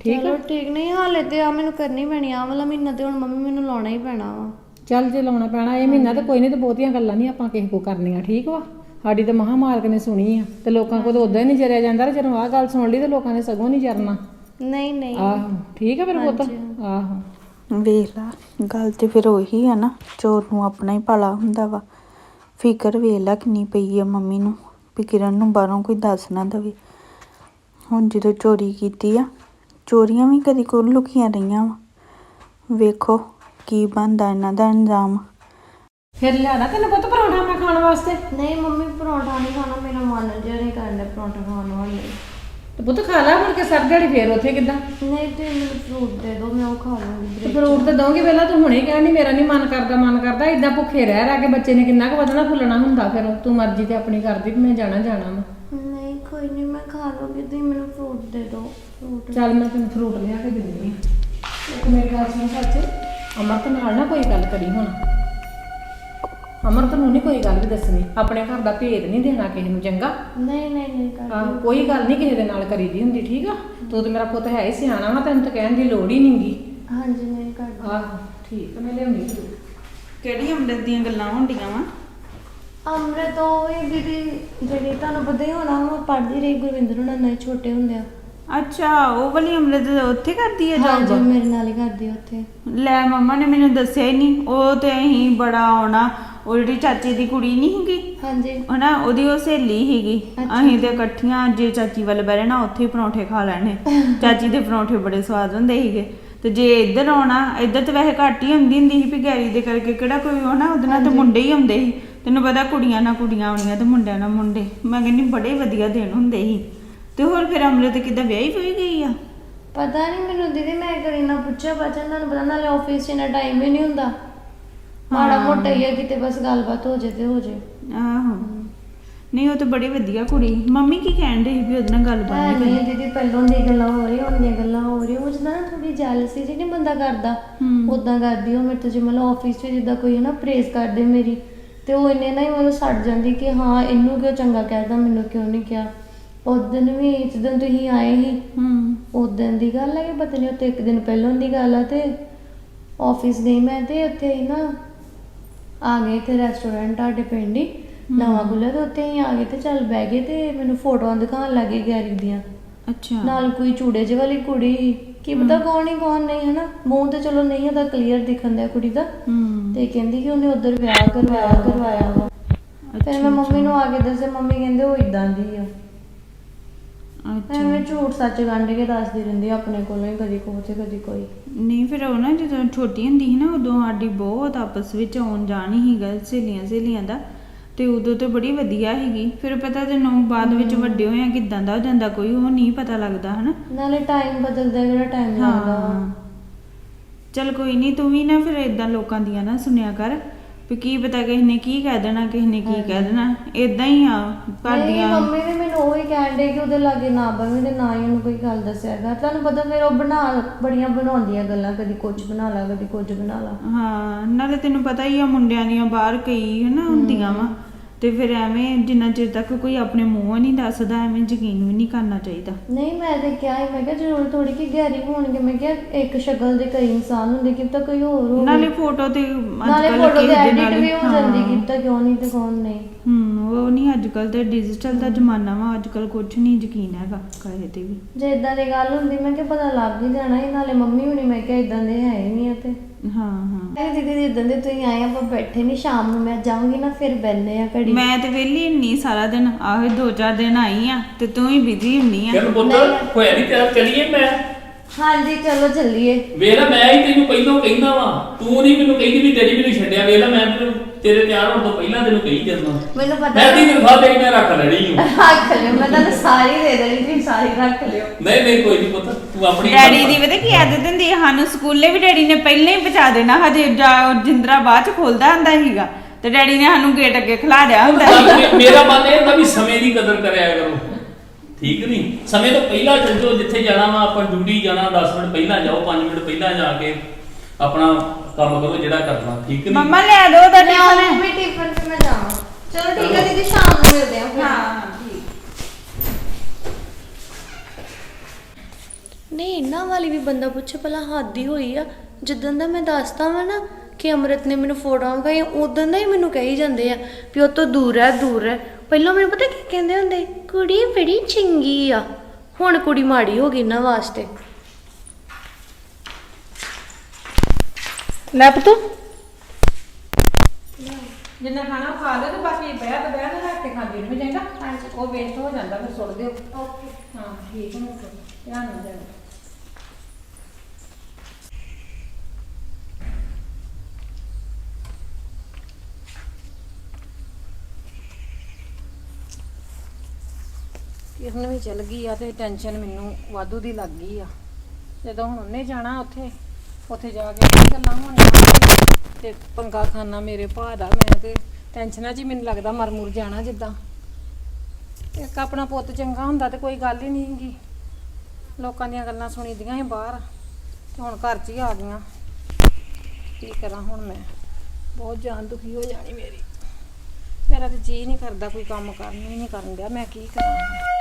ਠੀਕ ਚਲੋ ਠੀਕ ਨਹੀਂ ਹਾਲੇ ਤੇ ਆ ਮੈਨੂੰ ਕਰਨੀ ਪੈਣੀ ਆ ਵਾਲਾ ਮਹੀਨਾ ਤੇ ਹੁਣ ਮੰਮੀ ਮੈਨੂੰ ਲਾਉਣਾ ਹੀ ਪੈਣਾ ਵਾ। ਚੱਲ ਜੇ ਲਾਉਣਾ ਪੈਣਾ ਇਹ ਮਹੀਨਾ ਤੇ ਕੋਈ ਨਹੀਂ ਤੇ ਬਹੁਤੀਆਂ ਗੱਲਾਂ ਨਹੀਂ ਆਪਾਂ ਕਿਸੇ ਕੋ ਕਰਨੀਆਂ ਠੀਕ ਵਾ? ਸਾਡੀ ਤੇ ਮਹਾਮਾਰਕ ਨੇ ਸੁਣੀ ਆ ਤੇ ਲੋਕਾਂ ਕੋਲ ਤਾਂ ਉਦਾਂ ਹੀ ਨਹੀਂ ਜਰਿਆ ਜਾਂਦਾ ਤੇ ਜਦੋਂ ਆਹ ਗੱਲ ਸੁਣ ਲਈ ਤੇ ਲੋਕਾਂ ਨੇ ਸਗੋਂ ਨਹੀਂ ਜਰਨਾ। ਨਹੀਂ ਨਹੀਂ। ਆਹੋ ਠੀਕ ਆ ਫਿਰ ਪੁੱਤ? ਆਹੋ। ਵੇਖ ਲਾ ਗੱਲ ਤੇ ਫਿਰ ਉਹੀ ਆ ਨਾ ਚੋਰ ਨੂੰ ਆਪਣਾ ਹੀ ਭਲਾ ਹੁੰਦਾ ਵਾ। ਫਿਕਰ ਵੇਖ ਲਾ ਕਿੰਨੀ ਪਈ ਆ ਮੰਮੀ ਨੂੰ ਵੀ ਕਿਰਨ ਨੂੰ ਬਾਹਰੋਂ ਕੋਈ ਦੱਸ ਨਾ ਦਵੇ। ਹੁਣ ਜਦੋਂ ਚੋਰੀ ਕੀਤੀ ਆ ਚੋਰੀਆਂ ਵੀ ਕਦੀ ਕੋਲ ਲੁਕੀਆਂ ਰਹੀਆਂ ਵਾ। ਵੇਖੋ ਕੀ ਬਣਦਾ ਇਹਨਾਂ ਦਾ ਅੰਜਾਮ ਫਿਰ ਲਿਆਦਾ ਤੈਨੂੰ ਪੁੱਤ ਪਰੌਂਠਾ ਮੈਂ ਖਾਣ ਵਾਸਤੇ? ਨਹੀਂ ਮੰਮੀ ਪਰੌਂਠਾ ਨਹੀਂ ਖਾਣਾ ਮੇਰਾ ਮਨ ਜਿਹਾ ਨਹੀਂ ਕਰਦਾ ਪਰੌਂਠਾ ਖਾਣ ਵਾਲੇ। ਤੇ ਪੁੱਤ ਖਾ ਲੈ ਮੁੜ ਕੇ ਸਰ ਦਿਹਾੜੀ ਫੇਰ ਉੱਥੇ ਕਿੱਦਾਂ? ਨਹੀਂ ਤੇ ਮੈਨੂੰ ਫਰੂਟ ਦੇ ਦਿਓ ਮੈਂ ਉਹ ਖਾ ਲੂੰਗੀ ਤੇ ਫਰੂਟ ਤੇ ਦੋਗੇ ਪਹਿਲਾਂ ਤੂੰ ਹੁਣੇ ਕਹਿਣੀ ਮੇਰਾ ਨਹੀਂ ਮਨ ਕਰਦਾ ਮਨ ਕਰਦਾ ਇਦਾਂ ਭੁੱਖੇ ਰਹਿ ਰਹਿ ਕੇ ਬੱਚੇ ਨੇ ਕਿੰਨਾ ਕੁ ਵਧਣਾ ਫੁੱਲਣਾ ਹੁੰਦਾ ਫਿਰ ਤੂੰ ਮਰਜ਼ੀ ਤੇ ਆਪਣੀ ਕਰਦੀ ਵੀ ਮੈਂ ਜਾਣਾ ਜਾਣਾ ਵਾ। ਨਹੀਂ ਕੋਈ ਨਹੀਂ ਮੈਂ ਖਾ ਲੂੰਗੀ ਤੁਸੀਂ ਮੈਨੂੰ ਫਰੂਟ ਦੇ ਦਿਓ ਫਰੂਟ ਚੱਲ ਮੈਂ ਤੈਨੂੰ ਫਰੂਟ ਲਿਆ ਕੇ ਦਿੰਦੀ ਆ ਇੱਕ ਮੇਰੀ ਗੱਲ ਸੁਣ ਸੱਚ ਅਮਰਤ ਨਾਲ ਨਾ ਕੋਈ ਗੱਲ ਕਰੀ ਹੁਣ। ਅਮਰਤ ਨੂੰ ਨਹੀਂ ਕੋਈ ਗੱਲ ਵੀ ਦੱਸਣੀ? ਆਪਣੇ ਘਰ ਦਾ ਭੇਦ ਨਹੀਂ ਦੇਣਾ ਕਿਸੇ ਨੂੰ ਚੰਗਾ? ਨਹੀਂ ਨਹੀਂ ਨਹੀਂ ਹਾਂ ਕੋਈ ਗੱਲ ਨਹੀਂ ਕਿਸੇ ਦੇ ਨਾਲ ਕਰੀਦੀ ਹੁੰਦੀ ਠੀਕ ਆ? ਤੂੰ ਤੇ ਮੇਰਾ ਪੁੱਤ ਹੈ ਹੀ ਸਿਆਣਾ ਵਾ ਤੈਨੂੰ ਤਾਂ ਕਹਿਣ ਦੀ ਲੋੜ ਹੀ ਨਹੀਂਗੀ ਹਾਂਜੀ ਨਹੀਂ ਕਰ ਆਹੋ ਠੀਕ ਆ ਮੈਂ ਲਿਆਉਂਦੀ ਕਿਹੜੀ ਅੰਮ੍ਰਿਤ ਦੀਆਂ ਗੱਲਾਂ ਹੁੰਦੀਆਂ ਵਾ? ਅੰਮ੍ਰਿਤ ਉਹ ਹੀ ਦੀਦੀ ਜਿਹੜੀ ਤੁਹਾਨੂੰ ਪਤਾ ਹੀ ਹੋਣਾ ਮੈਂ ਪੜ੍ਹਦੀ ਰਹੀ ਗੁਰਵਿੰਦਰ ਹੁਣਾਂ ਨਾਲ ਛੋਟੇ ਹੁੰਦੇ ਆ ਅੱਛਾ ਉਹ ਵਾਲੀ ਅੰਮ੍ਰਿਤ ਉੱਥੇ ਕਰਦੀ ਹੈ ਹਾਂਜੀ ਜੌਬ ਮੇਰੇ ਨਾਲ ਹੀ ਕਰਦੀ ਆ ਉੱਥੇ। ਲੈ ਮੰਮਾ ਨੇ ਮੈਨੂੰ ਦੱਸਿਆ ਹੀ ਨਹੀਂ ਉਹ ਤੇ ਅਸੀਂ ਬੜਾ ਆਉਣਾ। ਉਹ ਜਿਹੜੀ ਚਾਚੀ ਦੀ ਕੁੜੀ ਨਹੀਂ ਹੈਗੀ ਹਾਂਜੀ। ਹਨਾ ਉਹਦੀ ਉਹ ਸਹੇਲੀ ਅੱਛਾ। ਅਸੀਂ ਤੇ ਇਕੱਠੀਆਂ ਜੇ ਚਾਚੀ ਵੱਲ ਬਹਿ ਨਾ ਉੱਥੇ ਹੀ ਪਰੌਂਠੇ ਖਾ ਲੈਣੇ। ਚਾਚੀ ਦੇ ਪਰੌਂਠੇ ਬੜੇ ਸਵਾਦ ਹੁੰਦੇ ਸੀਗੇ। ਤੇ ਜੇ ਇੱਧਰ ਆਉਣਾ ਇੱਧਰ ਤੇ ਵੈਸੇ ਘੱਟ ਹੀ ਹੁੰਦੀ ਹੁੰਦੀ ਸੀ ਵੀ ਗੈਰੀ ਦੇ ਕਰਕੇ। ਕਿਹੜਾ ਕੋਈ ਹੋਣਾ ਉਹਦੇ ਨਾਲ ਤੇ ਮੁੰਡੇ ਹੀ ਹੁੰਦੇ ਸੀ। ਤੈਨੂੰ ਪਤਾ ਕੁੜੀਆਂ ਨਾਲ ਕੁੜੀਆਂ ਆਉਣੀਆਂ ਤੇ ਮੁੰਡਿਆਂ ਨਾਲ ਮੁੰਡੇ। ਮੈਂ ਕਹਿੰਦੀ ਬੜੇ ਵਧੀਆ ਦਿਨ ਹੁੰਦੇ ਸੀ। ਤੇ ਹੋਰ ਫਿਰ ਅੰਮ੍ਰਿਤ ਕਿੱਦਾਂ ਵਿਆਹੀ ਹੋਈ ਗਈ ਆ? ਪਤਾ ਨਹੀਂ ਮੈਨੂੰ ਦੀਦੀ ਮੈਂ ਕਰੀ ਨਾ ਪੁੱਛਿਆ ਬਚਨ ਤੁਹਾਨੂੰ ਪਤਾ ਨਾਲੇ ਆਫਿਸ 'ਚ ਇੰਨਾ ਟਾਈਮ ਵੀ ਨਹੀਂ ਹੁੰਦਾ। ਮਾੜਾ ਮੋਟਾ ਹੀ ਆ ਕਿਤੇ ਬਸ ਗੱਲਬਾਤ ਹੋ ਜੇ ਤੇ ਹੋ ਜੇ ਆਹੋ। ਨਹੀਂ ਉਹ ਤਾਂ ਬੜੀ ਵਧੀਆ ਕੁੜੀ। ਮੰਮੀ ਕੀ ਕਹਿਣ ਸੀ ਵੀ ਉਹਦੇ ਨਾਲ ਗੱਲ ਹੈ ਬਾਤ ਨਹੀਂ ਦੀਦੀ ਪਹਿਲਾਂ ਦੀ ਗੱਲਾਂ ਹੋ ਰਹੀ ਹੁਣ ਦੀਆਂ ਗੱਲਾਂ ਹੋ ਰਹੀ ਉਹ ਜਿੱਦਾਂ ਥੋੜੀ ਜੈਲਸੀ ਜਿਹੀ ਨਹੀਂ ਬੰਦਾ ਕਰਦਾ। ਉਦਾਂ ਕਰਦੀ ਉਹ ਮੇਰੇ ਤੋਂ ਜੇ ਮਤਲਬ ਆਫਿਸ 'ਚ ਜਿੱਦਾਂ ਕੋਈ ਹੈ ਨਾ ਪ੍ਰੇਜ਼ ਕਰਦੇ ਮੇਰੀ ਤੇ ਉਹ ਇੰਨੇ ਨਾ ਹੀ ਮਤਲਬ ਸੜ ਜਾਂਦੀ ਕਿ ਹਾਂ ਇਹਨੂੰ ਕਿਉਂ ਚੰਗਾ ਕਹਿਦਾ ਮੈਨੂੰ ਕਿਉਂ ਨਹੀਂ ਕਿਹਾ। ਉਦੋਂ ਵੀ ਜਦੋਂ ਤੁਸੀਂ ਆਏ ਸੀ ਹੂੰ ਉਦੋਂ ਦੀ ਗੱਲ ਹੈ ਕਿ ਪਤਾ ਨਹੀਂ ਉੱਤੇ ਇੱਕ ਦਿਨ ਪਹਿਲਾਂ ਦੀ ਗੱਲ ਆ ਤੇ ਆਫਿਸ ਗਈ ਮੈਂ ਤੇ ਉੱਥੇ ਹੀ ਨਾ ਆ ਗਏ ਤੇ ਰੈਸਟੋਰੈਂਟ ਤੁਹਾਡੇ ਪਿੰਡ ਹੀ ਨਵਾਂ ਖੁੱਲ੍ਹਾ ਤੇ ਉੱਥੇ ਹੀ ਆ ਗਏ ਤੇ ਚੱਲ ਬਹਿ ਗਏ ਤੇ ਮੈਨੂੰ ਫੋਟੋਆਂ ਦਿਖਾਉਣ ਲੱਗੇ ਗੈਰੀ ਦੀਆਂ। ਅੱਛਾ। ਨਾਲ ਕੋਈ ਚੂੜੇ ਜਿਹੇ ਵਾਲੀ ਕੁੜੀ ਕੀ ਪਤਾ ਕੌਣ ਹੀ ਕੌਣ ਨਹੀਂ ਹਨਾ? ਮੂੰਹ ਤੇ ਚਲੋ ਨਹੀਂ ਉਹਦਾ ਕਲੀਅਰ ਦਿਖਣ ਦਿਆ ਕੁੜੀ ਦਾ। ਹੂੰ ਤੇ ਕਹਿੰਦੀ ਕਿ ਉਹਨੇ ਉਧਰ ਵਿਆਹ ਕਰਵਾਇਆ ਕਰਵਾਇਆ ਵਾ। ਫਿਰ ਮੈਂ ਮੰਮੀ ਨੂੰ ਆ ਕੇ ਦੱਸਿਆ ਮੰਮੀ ਕਹਿੰਦੇ ਉਹ ਇਦਾਂ ਦੀ ਆ। ਅੱਛਾ। ਐਵੇਂ ਝੂਠ ਸੱਚ ਗੰਢ ਕੇ ਦੱਸਦੀ ਰਹਿੰਦੀ ਆ ਆਪਣੇ ਕੋਲੋਂ ਹੀ ਕਦੀ ਕੋਈ ਤੇ ਕਦੀ ਕੋਈ। ਨਹੀਂ ਫਿਰ ਉਹ ਨਾ ਜਦੋਂ ਛੋਟੀ ਹੁੰਦੀ ਸੀ ਨਾ ਉਦੋਂ ਸਾਡੀ ਬਹੁਤ ਆਪਸ ਵਿੱਚ ਆਉਣ ਜਾਣ ਹੀ ਸੀਗਾ ਸਹੇਲੀਆਂ ਸਹੇਲੀਆਂ ਦਾ। ਤੇ ਉਦੋਂ ਤੇ ਬੜੀ ਵਧੀਆ ਸੀਗੀ। ਫਿਰ ਪਤਾ ਤੈਨੂੰ ਬਾਅਦ ਵਿੱਚ ਵੱਡੇ ਹੋਇਆ ਕਿਦਾਂ ਦਾ ਹੋ ਜਾਂਦਾ ਕੋਈ ਉਹ ਨਹੀਂ ਪਤਾ ਲੱਗਦਾ ਹਨਾ? ਨਾਲੇ ਟਾਈਮ ਬਦਲਦਾ ਜਿਹੜਾ ਟਾਈਮ ਲੱਗਦਾ। ਹਾਂ। ਚਲ ਕੋਈ ਨਹੀਂ ਤੂੰ ਵੀ ਨਾ ਫਿਰ ਇਦਾਂ ਲੋਕਾਂ ਦੀਆਂ ਨਾ ਸੁਣਿਆ ਕਰ। ਵੀ ਕੀ ਪਤਾ ਕਿਸੇ ਨੇ ਕੀ ਕਹਿ ਦੇਣਾ ਕਿਸੇ ਨੇ ਕੀ ਕਹਿ ਦੇਣਾ। ਇਦਾਂ ਹੀ ਆ ਘਰ ਨਹੀਂ ਦੀਆਂ। ਮੰਮੀ ਵੀ ਮੈਨੂੰ ਉਹੀ ਕਹਿਣ ਦੇ ਕਿ ਉਹਦੇ ਲਾਗੇ ਨਾ ਬਵੇਂ ਤੇ ਨਾ ਹੀ ਉਹਨੂੰ ਕੋਈ ਗੱਲ ਦੱਸਿਆਗਾ ਤੁਹਾਨੂੰ ਪਤਾ ਫਿਰ ਉਹ ਬਣਾ ਬੜੀਆਂ ਬਣਾਉਂਦੀਆਂ ਗੱਲਾਂ ਕਦੀ ਕੁਝ ਬਣਾ ਲਾ ਕਦੀ ਕੁਝ ਬਣਾ ਲਾ। ਹਾਂ ਨਾਲੇ ਤੈਨੂੰ ਪਤਾ ਹੀ ਆ ਮੁੰਡਿਆਂ ਦੀਆਂ ਬਾਹਰ ਕਈ ਹਨਾ ਹੁੰਦੀਆਂ ਵਾ। ਤੇ ਫਿਰ ਐਵੇਂ ਜਿੰਨਾ ਚਿਰ ਤੱਕ ਕੋਈ ਆਪਣੇ ਮੂੰਹੋਂ ਨਹੀਂ ਦੱਸਦਾ ਐਵੇਂ ਯਕੀਨ ਵੀ ਨਹੀਂ ਕਰਨਾ ਚਾਹੀਦਾ। ਨਹੀਂ ਮੈਂ ਤੇ ਕਿਹਾ ਸੀ ਮੈਂ ਕਿਹਾ ਜ਼ਰੂਰ ਥੋੜੀ ਕਿ ਗਹਿਰੀ ਹੋਣਗੇ ਮੈਂ ਕਿਹਾ ਇੱਕ ਸ਼ਕਲ ਦੇ ਕਈ ਇਨਸਾਨ ਹੁੰਦੇ ਕਿ ਤਾਂ ਕੋਈ ਹੋਰ ਹੋਵੇ। ਨਾਲੇ ਫੋਟੋ ਤੇ ਨਾਲੇ ਅੱਜ ਫੋਟੋ ਕੱਲ ਤੇ ਕਿਸੇ ਦੇ ਐਡਿਟ ਵੀ ਹੋ ਜਾਂਦੀ ਕਿ ਤਾਂ ਕਿਉਂ ਨਹੀਂ ਤੇ ਕੌਣ ਨਹੀਂ। ਹੂੰ। ਉਹ ਨਹੀਂ ਅੱਜ ਕੱਲ ਤੇ ਡਿਜੀਟਲ ਦਾ ਜ਼ਮਾਨਾ ਵਾ ਅੱਜ ਕੱਲ ਕੁਝ ਨਹੀਂ ਯਕੀਨ ਹੈਗਾ ਕਾਹੇ ਤੇ ਵੀ। ਜੇ ਇਦਾਂ ਦੀ ਗੱਲ ਹੁੰਦੀ ਮੈਂ ਕਿਹਾ ਪਤਾ ਲੱਗ ਹੀ ਜਾਣਾ ਸੀ ਨਾਲੇ ਮੰਮੀ ਹੁਣੀ ਮੈਂ ਕਿਹਾ ਇਦਾਂ ਦੇ ਹੈ ਹੀ ਨਹੀਂ ਆ ਤੇ। ਹਾਂ ਹਾਂ। ਮੈਂ ਦੀਦੀ ਦੀ ਇਦਾਂ ਦੇ ਤੁਸੀਂ ਆਏ ਆਪਾਂ ਬੈਠੇ ਨਹੀਂ ਸ਼ਾਮ ਨੂੰ ਮੈਂ ਜਾਊਂਗੀ ਨਾ ਫਿਰ ਬੈਨੇ ਆ ਘੜੀ। ਮੈਂ ਤੇ ਵਿਹਲੀ ਹੁੰਨੀ ਸਾਰਾ ਦਿਨ ਆਹੋ ਦੋ ਚਾਰ ਦਿਨ ਆਈ ਆ ਤੇ ਤੂੰ ਹੀ ਬਿਜ਼ੀ ਹੁੰਨੀ ਆ। ਚੱਲ ਪੁੱਤ ਹੋਇਆ ਨਹੀਂ ਤੇਰਾ ਚਲੀਏ ਮੈਂ? ਹਾਂਜੀ ਚਲੋ ਚੱਲੀਏ। ਵੇਖ ਲੈ ਮੈਂ ਹੀ ਤੈਨੂੰ ਪਹਿਲਾਂ ਕਹਿੰਦਾ ਵਾਂ ਤੂੰ ਨਹੀਂ ਮੈਨੂੰ ਕਹਿੰਦੀ ਵੀ ਤੇਰੀ ਮੈਨੂੰ ਛੱਡਿਆ ਵੇਖ ਲੈ ਮੈਂ ਤੈਨੂੰ ਤੇਰੇ ਤਿਆਰ ਹੋਣ ਤੋਂ ਪਹਿਲਾਂ ਤੈਨੂੰ ਕਹੀ ਜਾਂਦਾ ਮੈਨੂੰ ਪਤਾ ਮੈਂ ਦੀ ਤਨਖਾਹ ਤੇਰੀ ਮੈਂ ਰੱਖ ਲੈਣੀ ਹੂੰ ਰੱਖ ਲਿਓ ਮੈਂ ਤੁਹਾਨੂੰ ਸਾਰੀ ਦੇ ਦੇਣੀ ਤੁਸੀਂ ਸਾਰੀ ਰੱਖ ਲਿਓ। ਨਹੀਂ ਨਹੀਂ ਕੋਈ ਨਹੀਂ ਪੁੱਤ ਤੂੰ ਆਪਣੀ ਡੈਡੀ ਦੀ ਪਤਾ ਕੀ ਆਦਤ ਹੁੰਦੀ ਹੈ ਸਾਨੂੰ ਸਕੂਲੇ ਵੀ ਡੈਡੀ ਨੇ ਪਹਿਲਾਂ ਹੀ ਪਹੁੰਚਾ ਦੇਣਾ ਹਜੇ ਜਾ- ਜਿੰਦਰਾ ਬਾਅਦ ਚ ਖੋਲਦਾ ਹੁੰਦਾ ਸੀਗਾ ਤੇ ਡੈਡੀ ਨੇ ਸਾਨੂੰ ਗੇਟ ਅੱਗੇ ਖਿਲਾ ਦਿਆ ਹੁੰਦਾ ਸੀ। ਮੇਰਾ ਮਨ ਇਹ ਹੁੰਦਾ ਵੀ ਸਮੇਂ ਦੀ ਕਦਰ ਕਰਿਆ ਕਰੋ। ਠੀਕ ਨਹੀਂ ਸਮੇਂ ਤੋਂ ਪਹਿਲਾਂ ਚੱਲ ਜਾਓ ਜਿੱਥੇ ਜਾਣਾ ਵਾ ਆਪਾਂ ਡਿਊਟੀ ਜਾਣਾ 10 ਮਿੰਟ ਪਹਿਲਾਂ ਜਾਓ 5 ਮਿੰਟ ਪਹਿਲਾਂ ਜਾ ਕੇ। ਆਪਣਾ ਕੰਮ ਕਰੋ ਜਿਹੜਾ ਕਰਨਾ ਠੀਕ ਨਹੀਂ? ਮੰਮਾ ਲੈ ਦੋ ਮੈਂ ਟਿਫਨ ਆਉਂਗੀ ਵੀ ਟਿਫਨ ਤੇ ਮੈਂ ਜਾਵਾਂ। ਚਲੋ ਠੀਕ ਹੈ ਦੀਦੀ ਸ਼ਾਮ ਨੂੰ ਮਿਲਦੇ ਹਾਂ ਫਿਰ। ਨਹੀਂ ਇਹਨਾਂ ਵਾਲੀ ਵੀ ਬੰਦਾ ਪੁੱਛੇ ਭਲਾ ਹੱਦ ਹੀ ਹੋਈ ਆ। ਜਿੱਦਣ ਦਾ ਮੈਂ ਦੱਸਦਾ ਵਾਂ ਨਾ ਕਿ ਅੰਮ੍ਰਿਤ ਨੇ ਮੈਨੂੰ ਫੋਟੋਆਂ ਵਿਖਾਈਆਂ ਉਦੋਂ ਦਾ ਹੀ ਮੈਨੂੰ ਕਹੀ ਜਾਂਦੇ ਆ ਵੀ ਉਹ ਤੋਂ ਦੂਰ ਹੈ ਦੂਰ ਹੈ। ਪਹਿਲਾਂ ਮੈਨੂੰ ਪਤਾ ਕੀ ਕਹਿੰਦੇ ਹੁੰਦੇ? ਕੁੜੀ ਬੜੀ ਚੰਗੀ ਆ। ਹੁਣ ਕੁੜੀ ਮਾੜੀ ਹੋ ਗਈ ਇਹਨਾਂ ਵਾਸਤੇ। ਲੈ ਪੁੱਤ। ਜਿੰਨਾ ਖਾਣਾ ਖਾ ਲਿਓ ਤੇ ਬਾਕੀ ਪਿਆ ਤੇ ਬਹਿ ਤੇ ਰੱਖ ਕੇ ਖਾਂਦੀ ਨਹੀਂ ਹਾਂਜੀ। ਉਹ ਵੇਸਟ ਹੋ ਜਾਂਦਾ ਫਿਰ ਸੁੱਟ ਦਿਓ। ਓਕੇ। ਹਾਂ ਠੀਕ ਹੈ ਧਿਆਨ ਨਾਲ ਜਾਣਾ ਕਿਰਨ ਵੀ ਚਲ ਗਈ ਆ ਤੇ ਟੈਨਸ਼ਨ ਮੈਨੂੰ ਵਾਧੂ ਦੀ ਲੱਗ ਗਈ ਆ। ਜਦੋਂ ਹੁਣ ਉਹਨੇ ਜਾਣਾ ਉੱਥੇ ਉੱਥੇ ਜਾ ਕੇ ਕੀ ਗੱਲਾਂ ਹੋਣੀਆਂ ਤੇ ਪੰਗਾ ਖਾਨਾ ਮੇਰੇ ਭਾ ਦਾ, ਮੈਂ ਤੇ ਟੈਨਸ਼ਨਾਂ 'ਚ ਹੀ ਮੈਨੂੰ ਲੱਗਦਾ ਮਰ ਮੁਰ ਜਾਣਾ ਜਿੱਦਾਂ। ਇੱਕ ਆਪਣਾ ਪੁੱਤ ਚੰਗਾ ਹੁੰਦਾ ਤੇ ਕੋਈ ਗੱਲ ਹੀ ਨਹੀਂ ਹੈਗੀ। ਲੋਕਾਂ ਦੀਆਂ ਗੱਲਾਂ ਸੁਣੀਦੀਆਂ ਸੀ ਬਾਹਰ, ਤੇ ਹੁਣ ਘਰ 'ਚ ਹੀ ਆ ਗਈਆਂ। ਕੀ ਕਰਾਂ ਹੁਣ ਮੈਂ? ਬਹੁਤ ਜਾਨ ਦੁਖੀ ਹੋ ਜਾਣੀ ਮੇਰੀ। ਮੇਰਾ ਤੇ ਜੀ ਨਹੀਂ ਕਰਦਾ ਕੋਈ ਕੰਮ ਕਰਨ ਹੀ ਨਹੀਂ ਕਰਨ ਦਿਆ। ਮੈਂ ਕੀ ਕਰਾਂ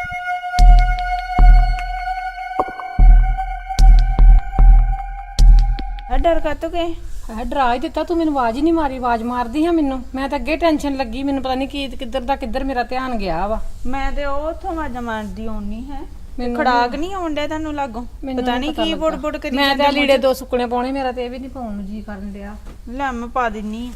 ਡਰ ਕਾਤੋਂ ਗਏ? ਹੈ ਡਰਾ ਹੀ ਦਿੱਤਾ ਤੂੰ ਮੈਨੂੰ ਆਵਾਜ਼ ਹੀ ਨਹੀਂ ਮਾਰੀ ਆਵਾਜ਼ ਮਾਰਦੀ ਆ ਮੈਨੂੰ। ਮੈਂ ਤਾਂ ਅੱਗੇ ਟੈਨਸ਼ਨ ਲੱਗੀ ਮੈਨੂੰ ਪਤਾ ਨਹੀਂ ਕੀ ਕਿੱਧਰ ਦਾ ਕਿੱਧਰ ਮੇਰਾ ਧਿਆਨ ਗਿਆ ਵਾ। ਮੈਂ ਤੇ ਉਹ ਉੱਥੋਂ ਆਵਾਜ਼ਾਂ ਮਾਰਦੀ ਆਉਣੀ ਹੈ। ਮੈਨੂੰ ਖੜਾਕ ਨਹੀਂ ਆਉਣ ਡਿਆ ਤੁਹਾਨੂੰ ਲਾਗੋਂ? ਮੈਨੂੰ ਪਤਾ ਨਹੀਂ ਕੀ। ਬੁੜ ਬੁੜ ਕਰੀ ਮੈਂ ਤਾਂ ਲੀੜੇ ਦੋ ਸੁੱਕਣੇ ਪਾਉਣੇ ਮੇਰਾ ਤੇ ਇਹ ਵੀ ਨਹੀਂ ਪਾਉਣ ਨੂੰ ਜੀ ਕਰਨ ਡਿਆ। ਲੈ ਮੈਂ ਪਾ ਦਿੰਨੀ ਆ।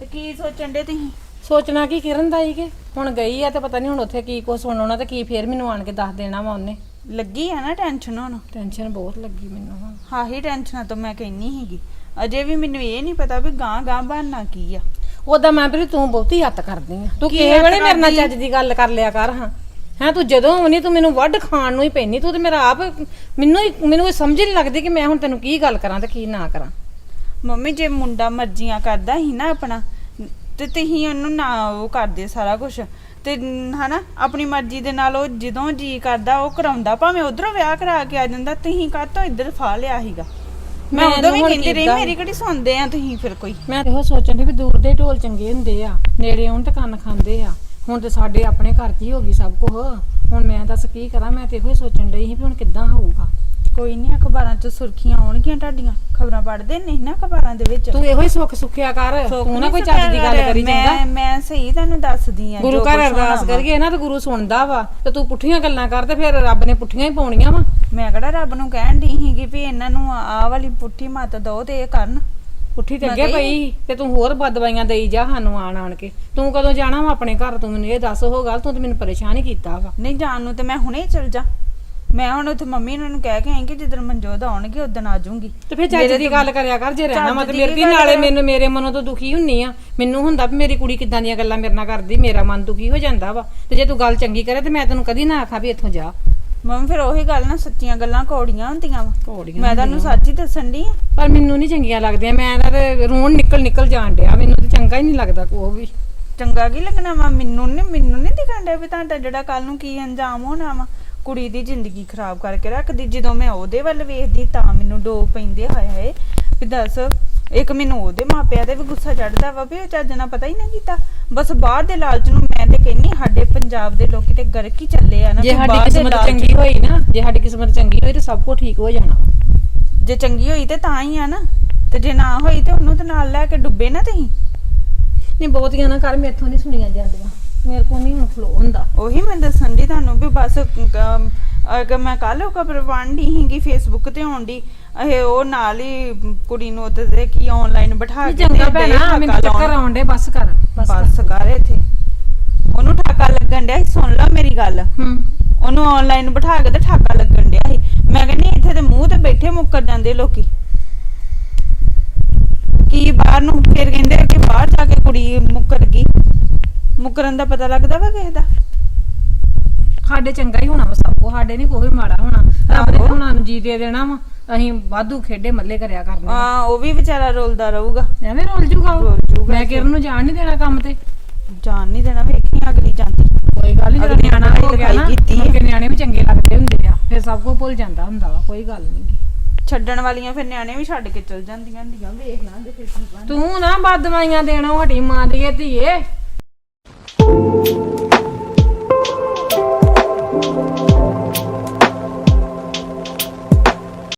ਤੇ ਕੀ ਸੋਚਣ ਡੇ ਤੁਸੀਂ? ਸੋਚਣਾ ਕੀ ਕਿਰਨ ਦਾ ਹੀ ਕਿ? ਹੁਣ ਗਈ ਆ ਤੇ ਪਤਾ ਨਹੀਂ ਹੁਣ ਉੱਥੇ ਕੀ ਕੁਛ ਸੁਣਨਾ ਤੇ ਕੀ ਫੇਰ ਮੈਨੂੰ ਆਣ ਕੇ ਦੱਸ ਦੇਣਾ ਵਾ ਉਹਨੇ। ਲੱਗੀ ਆ ਨਾ ਟੈਨਸ਼ਨ ਹੁਣ? ਟੈਨਸ਼ਨ ਬਹੁਤ ਲੱਗੀ ਮੈਨੂੰ ਹੁਣ। ਹਾਂ ਹੀ ਟੈਨਸ਼ਨਾਂ ਤੋਂ ਮੈਂ ਕਹਿਨੀ ਹੈਗੀ ਅਜੇ ਵੀ ਮੈਨੂੰ ਇਹ ਨਹੀਂ ਪਤਾ ਵੀ ਗਾਂ ਗਾਂ ਬਣਨਾ ਕੀ ਆ। ਉਹਦਾ ਮੈਂ ਵੀ ਤੂੰ ਬਹੁਤੀ ਹੱਤ ਕਰਦੀ ਆ। ਤੂੰ ਕੀ ਕਿਸੇ ਵੇਲੇ ਮੇਰੇ ਨਾਲ ਕਰਦੀ? ਚੱਜ ਦੀ ਗੱਲ ਕਰ ਲਿਆ ਕਰ ਹਾਂ। ਹੈਂ ਤੂੰ ਜਦੋਂ ਨਹੀਂ ਤੂੰ ਮੈਨੂੰ ਵੱਢ ਖਾਣ ਨੂੰ ਹੀ ਪੈਣੀ ਤੂੰ ਤੇ ਮੇਰਾ ਆਪ ਮੈਨੂੰ ਹੀ ਮੈਨੂੰ ਇਹ ਸਮਝ ਨਹੀਂ ਲੱਗਦੀ ਕਿ ਮੈਂ ਹੁਣ ਤੈਨੂੰ ਕੀ ਗੱਲ ਕਰਾਂ ਤੇ ਕੀ ਨਾ ਕਰਾਂ। ਮੰਮੀ ਜੇ ਮੁੰਡਾ ਮਰਜ਼ੀਆਂ ਕਰਦਾ ਹੀ ਨਾ ਆਪਣਾ ਤੇ ਤੁਸੀਂ ਉਹਨੂੰ ਨਾ ਉਹ ਕਰਦੇ ਸਾਰਾ ਕੁਝ ਤੇ ਹਨਾ ਆਪਣੀ ਮਰਜ਼ੀ ਦੇ ਨਾਲ ਉਹ ਜਦੋਂ ਜੀ ਕਰਦਾ ਉਹ ਕਰਾਉਂਦਾ। ਭਾਵੇਂ ਉਧਰੋਂ ਵਿਆਹ ਕਰਾ ਕੇ ਆ ਜਾਂਦਾ ਤੁਸੀਂ ਕਾਹਤੋਂ ਇੱਧਰ ਫਾ ਲਿਆ ਸੀਗਾ? ਮੈਂ ਉਦੋਂ ਵੀ ਕਹਿੰਦੀ ਰਹੀ। ਮੇਰੀ ਕਿਹੜੀ ਸੁਣਦੇ ਆ ਤੁਸੀਂ ਫਿਰ ਕੋਈ? ਮੈਂ ਤੇ ਇਹੋ ਸੋਚਣ ਦੀ ਵੀ ਦੂਰ ਦੇ ਢੋਲ ਚੰਗੇ ਹੁੰਦੇ ਆ ਨੇੜੇ ਆਉਣ ਤੇ ਕੰਨ ਖਾਂਦੇ ਆ। ਹੁਣ ਤੇ ਸਾਡੇ ਆਪਣੇ ਘਰ ਹੀ ਹੋ ਗਈ ਸਭ ਕੁਝ ਹੁਣ ਮੈਂ ਦੱਸ ਕੀ ਕਰਾਂ ਮੈਂ ਤੇ ਇਹੋ ਹੀ ਸੋਚਣ ਡਈ ਸੀ ਵੀ ਹੁਣ ਕਿੱਦਾਂ ਹੋਊਗਾ। ਕੋਈ ਨਹੀਂ ਅਖਬਾਰਾਂ 'ਚ ਸੁਰਖੀਆਂ ਆਉਣਗੀਆਂ ਤੁਹਾਡੀਆਂ। ਖਬਰਾਂ ਪੜ੍ਹਦੇ ਨਹੀਂ ਨਾ ਅਖਬਾਰਾਂ ਦੇ ਵਿੱਚ। ਤੂੰ ਇਹੋ ਹੀ ਸੁੱਖ ਸੁੱਖਿਆ ਕਰ। ਤੂੰ ਨਾ ਨੀ ਕੋਈ ਚੱਜ ਦੀ ਗੱਲ ਕਰੀ ਮੈਂ ਜਾਂਦਾ। ਮੈਂ ਸਹੀ ਤੁਹਾਨੂੰ ਦੱਸਦੀ ਆ ਗੁਰੂ ਘਰ ਅਰਦਾਸ। ਕਰੀਏ ਨਾ ਤੇ ਗੁਰੂ ਸੁਣਦਾ ਵਾ। ਤੇ ਤੂੰ ਪੁੱਠੀਆਂ ਗੱਲਾਂ ਕਰ ਤੇ ਫਿਰ ਰੱਬ ਨੇ ਪੁੱਠੀਆਂ ਹੀ ਪਾਉਣੀਆਂ ਵਾ। ਮੈਂ ਕਿਹੜਾ ਰੱਬ ਨੂੰ ਕਹਿਣ ਦੀ ਸੀਗੀ ਵੀ ਇਹਨਾਂ ਨੂੰ ਆਹ ਵਾਲੀ ਪੁੱਠੀ ਮੱਤ ਦੋ ਤੇ ਇਹ ਕਰਨ। ਪੁੱਠੀ ਤੇ ਮੈਂ ਅੱਗੇ। ਪਈ ਤੇ ਤੂੰ ਹੋਰ ਬਦਵਾਈਆਂ ਦੇਈ ਜਾ ਸਾਨੂੰ ਆਣ ਆਣ ਕੇ। ਤੂੰ ਕਦੋਂ ਜਾਣਾ ਵਾ ਆਪਣੇ ਘਰ? ਤੂੰ ਮੈਨੂੰ ਇਹ ਦੱਸ ਉਹ ਗੱਲ ਤੂੰ ਤੇ ਮੈਨੂੰ ਪਰੇਸ਼ਾਨ ਹੀ ਕੀਤਾ ਵਾ। ਨਹੀਂ ਜਾਣ ਨੂੰ ਤੇ ਮੈਂ ਹੁਣੇ ਚਲ ਜਾ। ਮੈਂ ਹੁਣ ਉੱਥੇ ਮੰਮੀ ਨੂੰ ਕਹਿ ਕੇ ਆਈ ਕਿ ਜਦੋਂ ਮਨਜੋਤ ਆਉਣਗੇ ਉਦੋਂ ਆ ਜਾਊਂਗੀ। ਤੇ ਫਿਰ ਚੱਜ ਦੀ ਗੱਲ ਕਰਿਆ ਕਰ ਜੇ ਰਹਿਣਾ ਚੱਜ ਵਾ ਤੇ ਦੀ ਮੇਰੀ ਨਾਲੇ। ਮੈਨੂੰ ਮੇਰੇ ਮਨੋਂ ਤੋਂ ਦੁਖੀ ਹੁੰਨੀ ਆ। ਮੈਨੂੰ ਹੁੰਦਾ ਵੀ ਮੇਰੀ ਕੁੜੀ ਕਿੱਦਾਂ ਦੀਆਂ ਗੱਲਾਂ ਮੇਰੇ ਨਾਲ ਕਰਦੀ ਮੇਰਾ ਮਨ ਦੁਖੀ ਹੋ ਜਾਂਦਾ ਵਾ। ਤੇ ਜੇ ਤੂੰ ਗੱਲ ਚੰਗੀ ਕਰੇ ਤੇ ਮੈਂ ਤੈਨੂੰ ਕਦੀ ਨਾ ਆਖਾਂ ਵੀ ਇੱਥੋਂ ਜਾ। ਮੰਮੀ ਫਿਰ ਉਹੀ ਗੱਲ ਨਾ ਸੱਚੀਆਂ ਗੱਲਾਂ ਕੌੜੀਆਂ ਹੁੰਦੀਆਂ ਵਾ। ਕੌੜੀਆਂ ਮੈਂ ਤੁਹਾਨੂੰ ਸੱਚ ਹੀ ਦੱਸਣ ਦੀ ਪਰ ਮੈਨੂੰ ਨਹੀਂ ਚੰਗੀਆਂ ਲੱਗਦੀਆਂ ਮੈਂ ਤਾਂ ਰੋਣ ਨਿਕਲ ਨਿਕਲ ਜਾਣ ਡਿਆ ਮੈਨੂੰ ਤੇ ਚੰਗਾ ਹੀ ਨਹੀਂ ਲੱਗਦਾ ਕੋ ਵੀ। ਚੰਗਾ ਕੀ ਲੱਗਣਾ ਵਾ? ਮੈਨੂੰ ਨਹੀਂ ਮੈਨੂੰ ਨਹੀਂ ਡਿਆ ਵੀ ਤੁਹਾਡਾ ਜਿਹੜਾ ਕੱਲ ਨੂੰ ਕੀ ਅੰਜਾਮ ਹੋਣਾ ਵਾ। ਕੁੜੀ ਦੀ ਜ਼ਿੰਦਗੀ ਖਰਾਬ ਕਰਕੇ ਰੱਖਦੀ। ਜਦੋਂ ਮੈਂ ਉਹਦੇ ਵੱਲ ਵੇਖਦੀ ਤਾਂ ਮੈਨੂੰ ਡੋ ਪੈਂਦੇ ਹਾਏ ਹਾਏ। ਵੀ ਦੱਸ ਇੱਕ ਮੈਨੂੰ ਉਹਦੇ ਮਾਪਿਆਂ ਤੇ ਵੀ ਗੁੱਸਾ ਚੜਦਾ ਵਾ ਵੀ ਉਹ ਚੱਜ ਨਾਲ ਪਤਾ ਹੀ ਨਾ ਕੀਤਾ। ਬਸ ਬਾਹਰ ਦੇ ਲਾਲਚ ਨੂੰ ਮੈਂ ਤੇ ਕਹਿੰਨੀ ਸਾਡੇ ਪੰਜਾਬ ਦੇ ਲੋਕੀ ਤੇ ਗਰਕ ਹੀ ਚੱਲੇ ਆ ਨਾ ਜੇ ਸਾਡੀ ਦੇ ਕਿਸਮਤ ਚੰਗੀ ਹੋਈ ਨਾ ਜੇ ਸਾਡੀ ਕਿਸਮਤ ਚੰਗੀ ਹੋਈ ਤੇ ਸਭ ਕੁਝ ਠੀਕ ਹੋ ਜਾਣਾ। ਜੇ ਚੰਗੀ ਹੋਈ ਤੇ ਤਾਂ ਹੀ ਆ ਨਾ। ਤੇ ਜੇ ਨਾ ਹੋਈ ਤੇ ਉਹਨੂੰ ਤੇ ਨਾਲ ਲੈ ਕੇ ਡੁੱਬੇ ਨਾ ਤੁਸੀਂ। ਨਹੀਂ ਬਹੁਤੀਆਂ ਨਾ ਕਰ ਮੇਥੋਂ ਨਹੀਂ ਸੁਣੀਆਂ ਜਾਂਦੀਆਂ। ਮੇਰੇ ਕੋਲ ਨਹੀਂ ਹੁਣ ਫਲੋ ਹੁੰਦਾ। ਉਹੀ ਮੈਂ ਦੱਸਣ ਦੀ ਤੁਹਾਨੂੰ ਵੀ ਬਸ ਅਮ, ਅਗਰ ਮੈਂ ਕੱਲ ਉਹ ਖਬਰ ਪੜ੍ਹਦੀ ਸੀਗੀ ਫੇਸਬੁੱਕ ਤੇ ਆਉਂਦੀ ਇਹ ਉਹ ਨਾਲ ਹੀ ਕੁੜੀ ਨੂੰ ਉਹਦੇ ਤੇ ਕੀ ਆਨਲਾਈਨ ਬਿਠਾ ਕੇ ਚੰਗਾ ਤੇ ਭੈਣਾ ਠਾਕਾ ਮੈਨੂੰ ਚੱਕਰ ਲਾਉਣ। ਆਉਣ ਡੇ ਬਸ ਕਰ ਬਸ ਕਰ। ਬਸ ਕਰ ਇੱਥੇ। ਉਹਨੂੰ ਠਾਕਾ ਲੱਗਣ ਡਿਆ ਸੀ ਸੁਣ ਲਓ ਮੇਰੀ ਗੱਲ। ਹੂੰ। ਉਹਨੂੰ ਆਨਲਾਈਨ ਬਿਠਾ ਕੇ ਤੇ ਠਾਕਾ ਲੱਗਣ ਡਿਆ ਸੀ। ਮੈਂ ਕਹਿੰਦੀ ਇੱਥੇ ਤੇ ਮੂੰਹ ਤੇ ਬੈਠੇ ਮੁੱਕਰ ਜਾਂਦੇ ਲੋਕੀ। ਕੀ ਬਾਹਰ ਨੂੰ ਫਿਰ ਕਹਿੰਦੇ ਕਿ ਬਾਹਰ ਜਾ ਕੇ ਕੁੜੀ ਮੁੱਕਰ ਗਈ। ਮੁੱਕਰਨ ਦਾ ਪਤਾ ਲੱਗਦਾ ਵਾ ਕਿਸੇ ਦਾ ਸਾਡੇ ਚੰਗਾ ਹੀ ਹੋਣਾ ਵਾ ਸਭ ਕੋ ਸਾਡੇ ਨਹੀਂ ਕੋਈ ਮਾੜਾ ਹੋਣਾ ਰੱਬ ਨੇ। ਹੁਣਾਂ ਨੂੰ ਜੀ ਦੇ ਦੇਣਾ ਵਾ ਅਸੀਂ ਵਾਧੂ ਖੇਡੇ ਮੱਲੇ ਕਰਿਆ ਕਰਨੇ ਆ। ਹਾਂ ਉਹ ਵੀ ਵਿਚਾਰਾ ਰੋਲਦਾ ਰਹੂਗਾ ਐਵੇਂ ਰੋਲ ਜੂਗਾ ਉਹ। ਰੁੱਲ ਜੂਗਾ ਮੈਂ ਕਿਰਨ ਨੂੰ ਜਾਣ ਨਹੀਂ ਦੇਣਾ ਕੰਮ ਤੇ ਜਾਨ ਨਹੀਂ ਦੇਣਾ ਵੇਖੀ ਅਗਲੀ ਜਾਂਦੀ ਕੋਈ ਗੱਲ ਨਹੀਂ ਜਦੋਂ ਅਗਲੀ ਨਿਆਣਾ ਹੋ ਗਿਆ ਨਾ ਕੀਤੀ ਹੈ। ਮੁੜ ਕੇ ਨਿਆਣੇ ਵੀ ਚੰਗੇ ਲੱਗਦੇ ਹੁੰਦੇ ਆ ਫਿਰ ਸਭ ਕੁਝ ਭੁੱਲ ਜਾਂਦਾ ਹੁੰਦਾ ਵਾ ਕੋਈ ਗੱਲ ਨਹੀਂ ਛੱਡਣ ਵਾਲੀਆਂ ਫਿਰ ਨਿਆਣੇ ਵੀ ਛੱਡ ਕੇ ਚਲ ਜਾਂਦੀਆਂ ਹੁੰਦੀਆਂ ਵੇਖ ਲਾਂਦੇ ਫਿਰ ਕੀ ਬਣਦਾ। ਤੂੰ ਨਾ ਬਦਵਾਈਆਂ ਦੇਣਾ ਹਟੀ ਮਾਂ ਦੀ ਧੀਏ Thank you.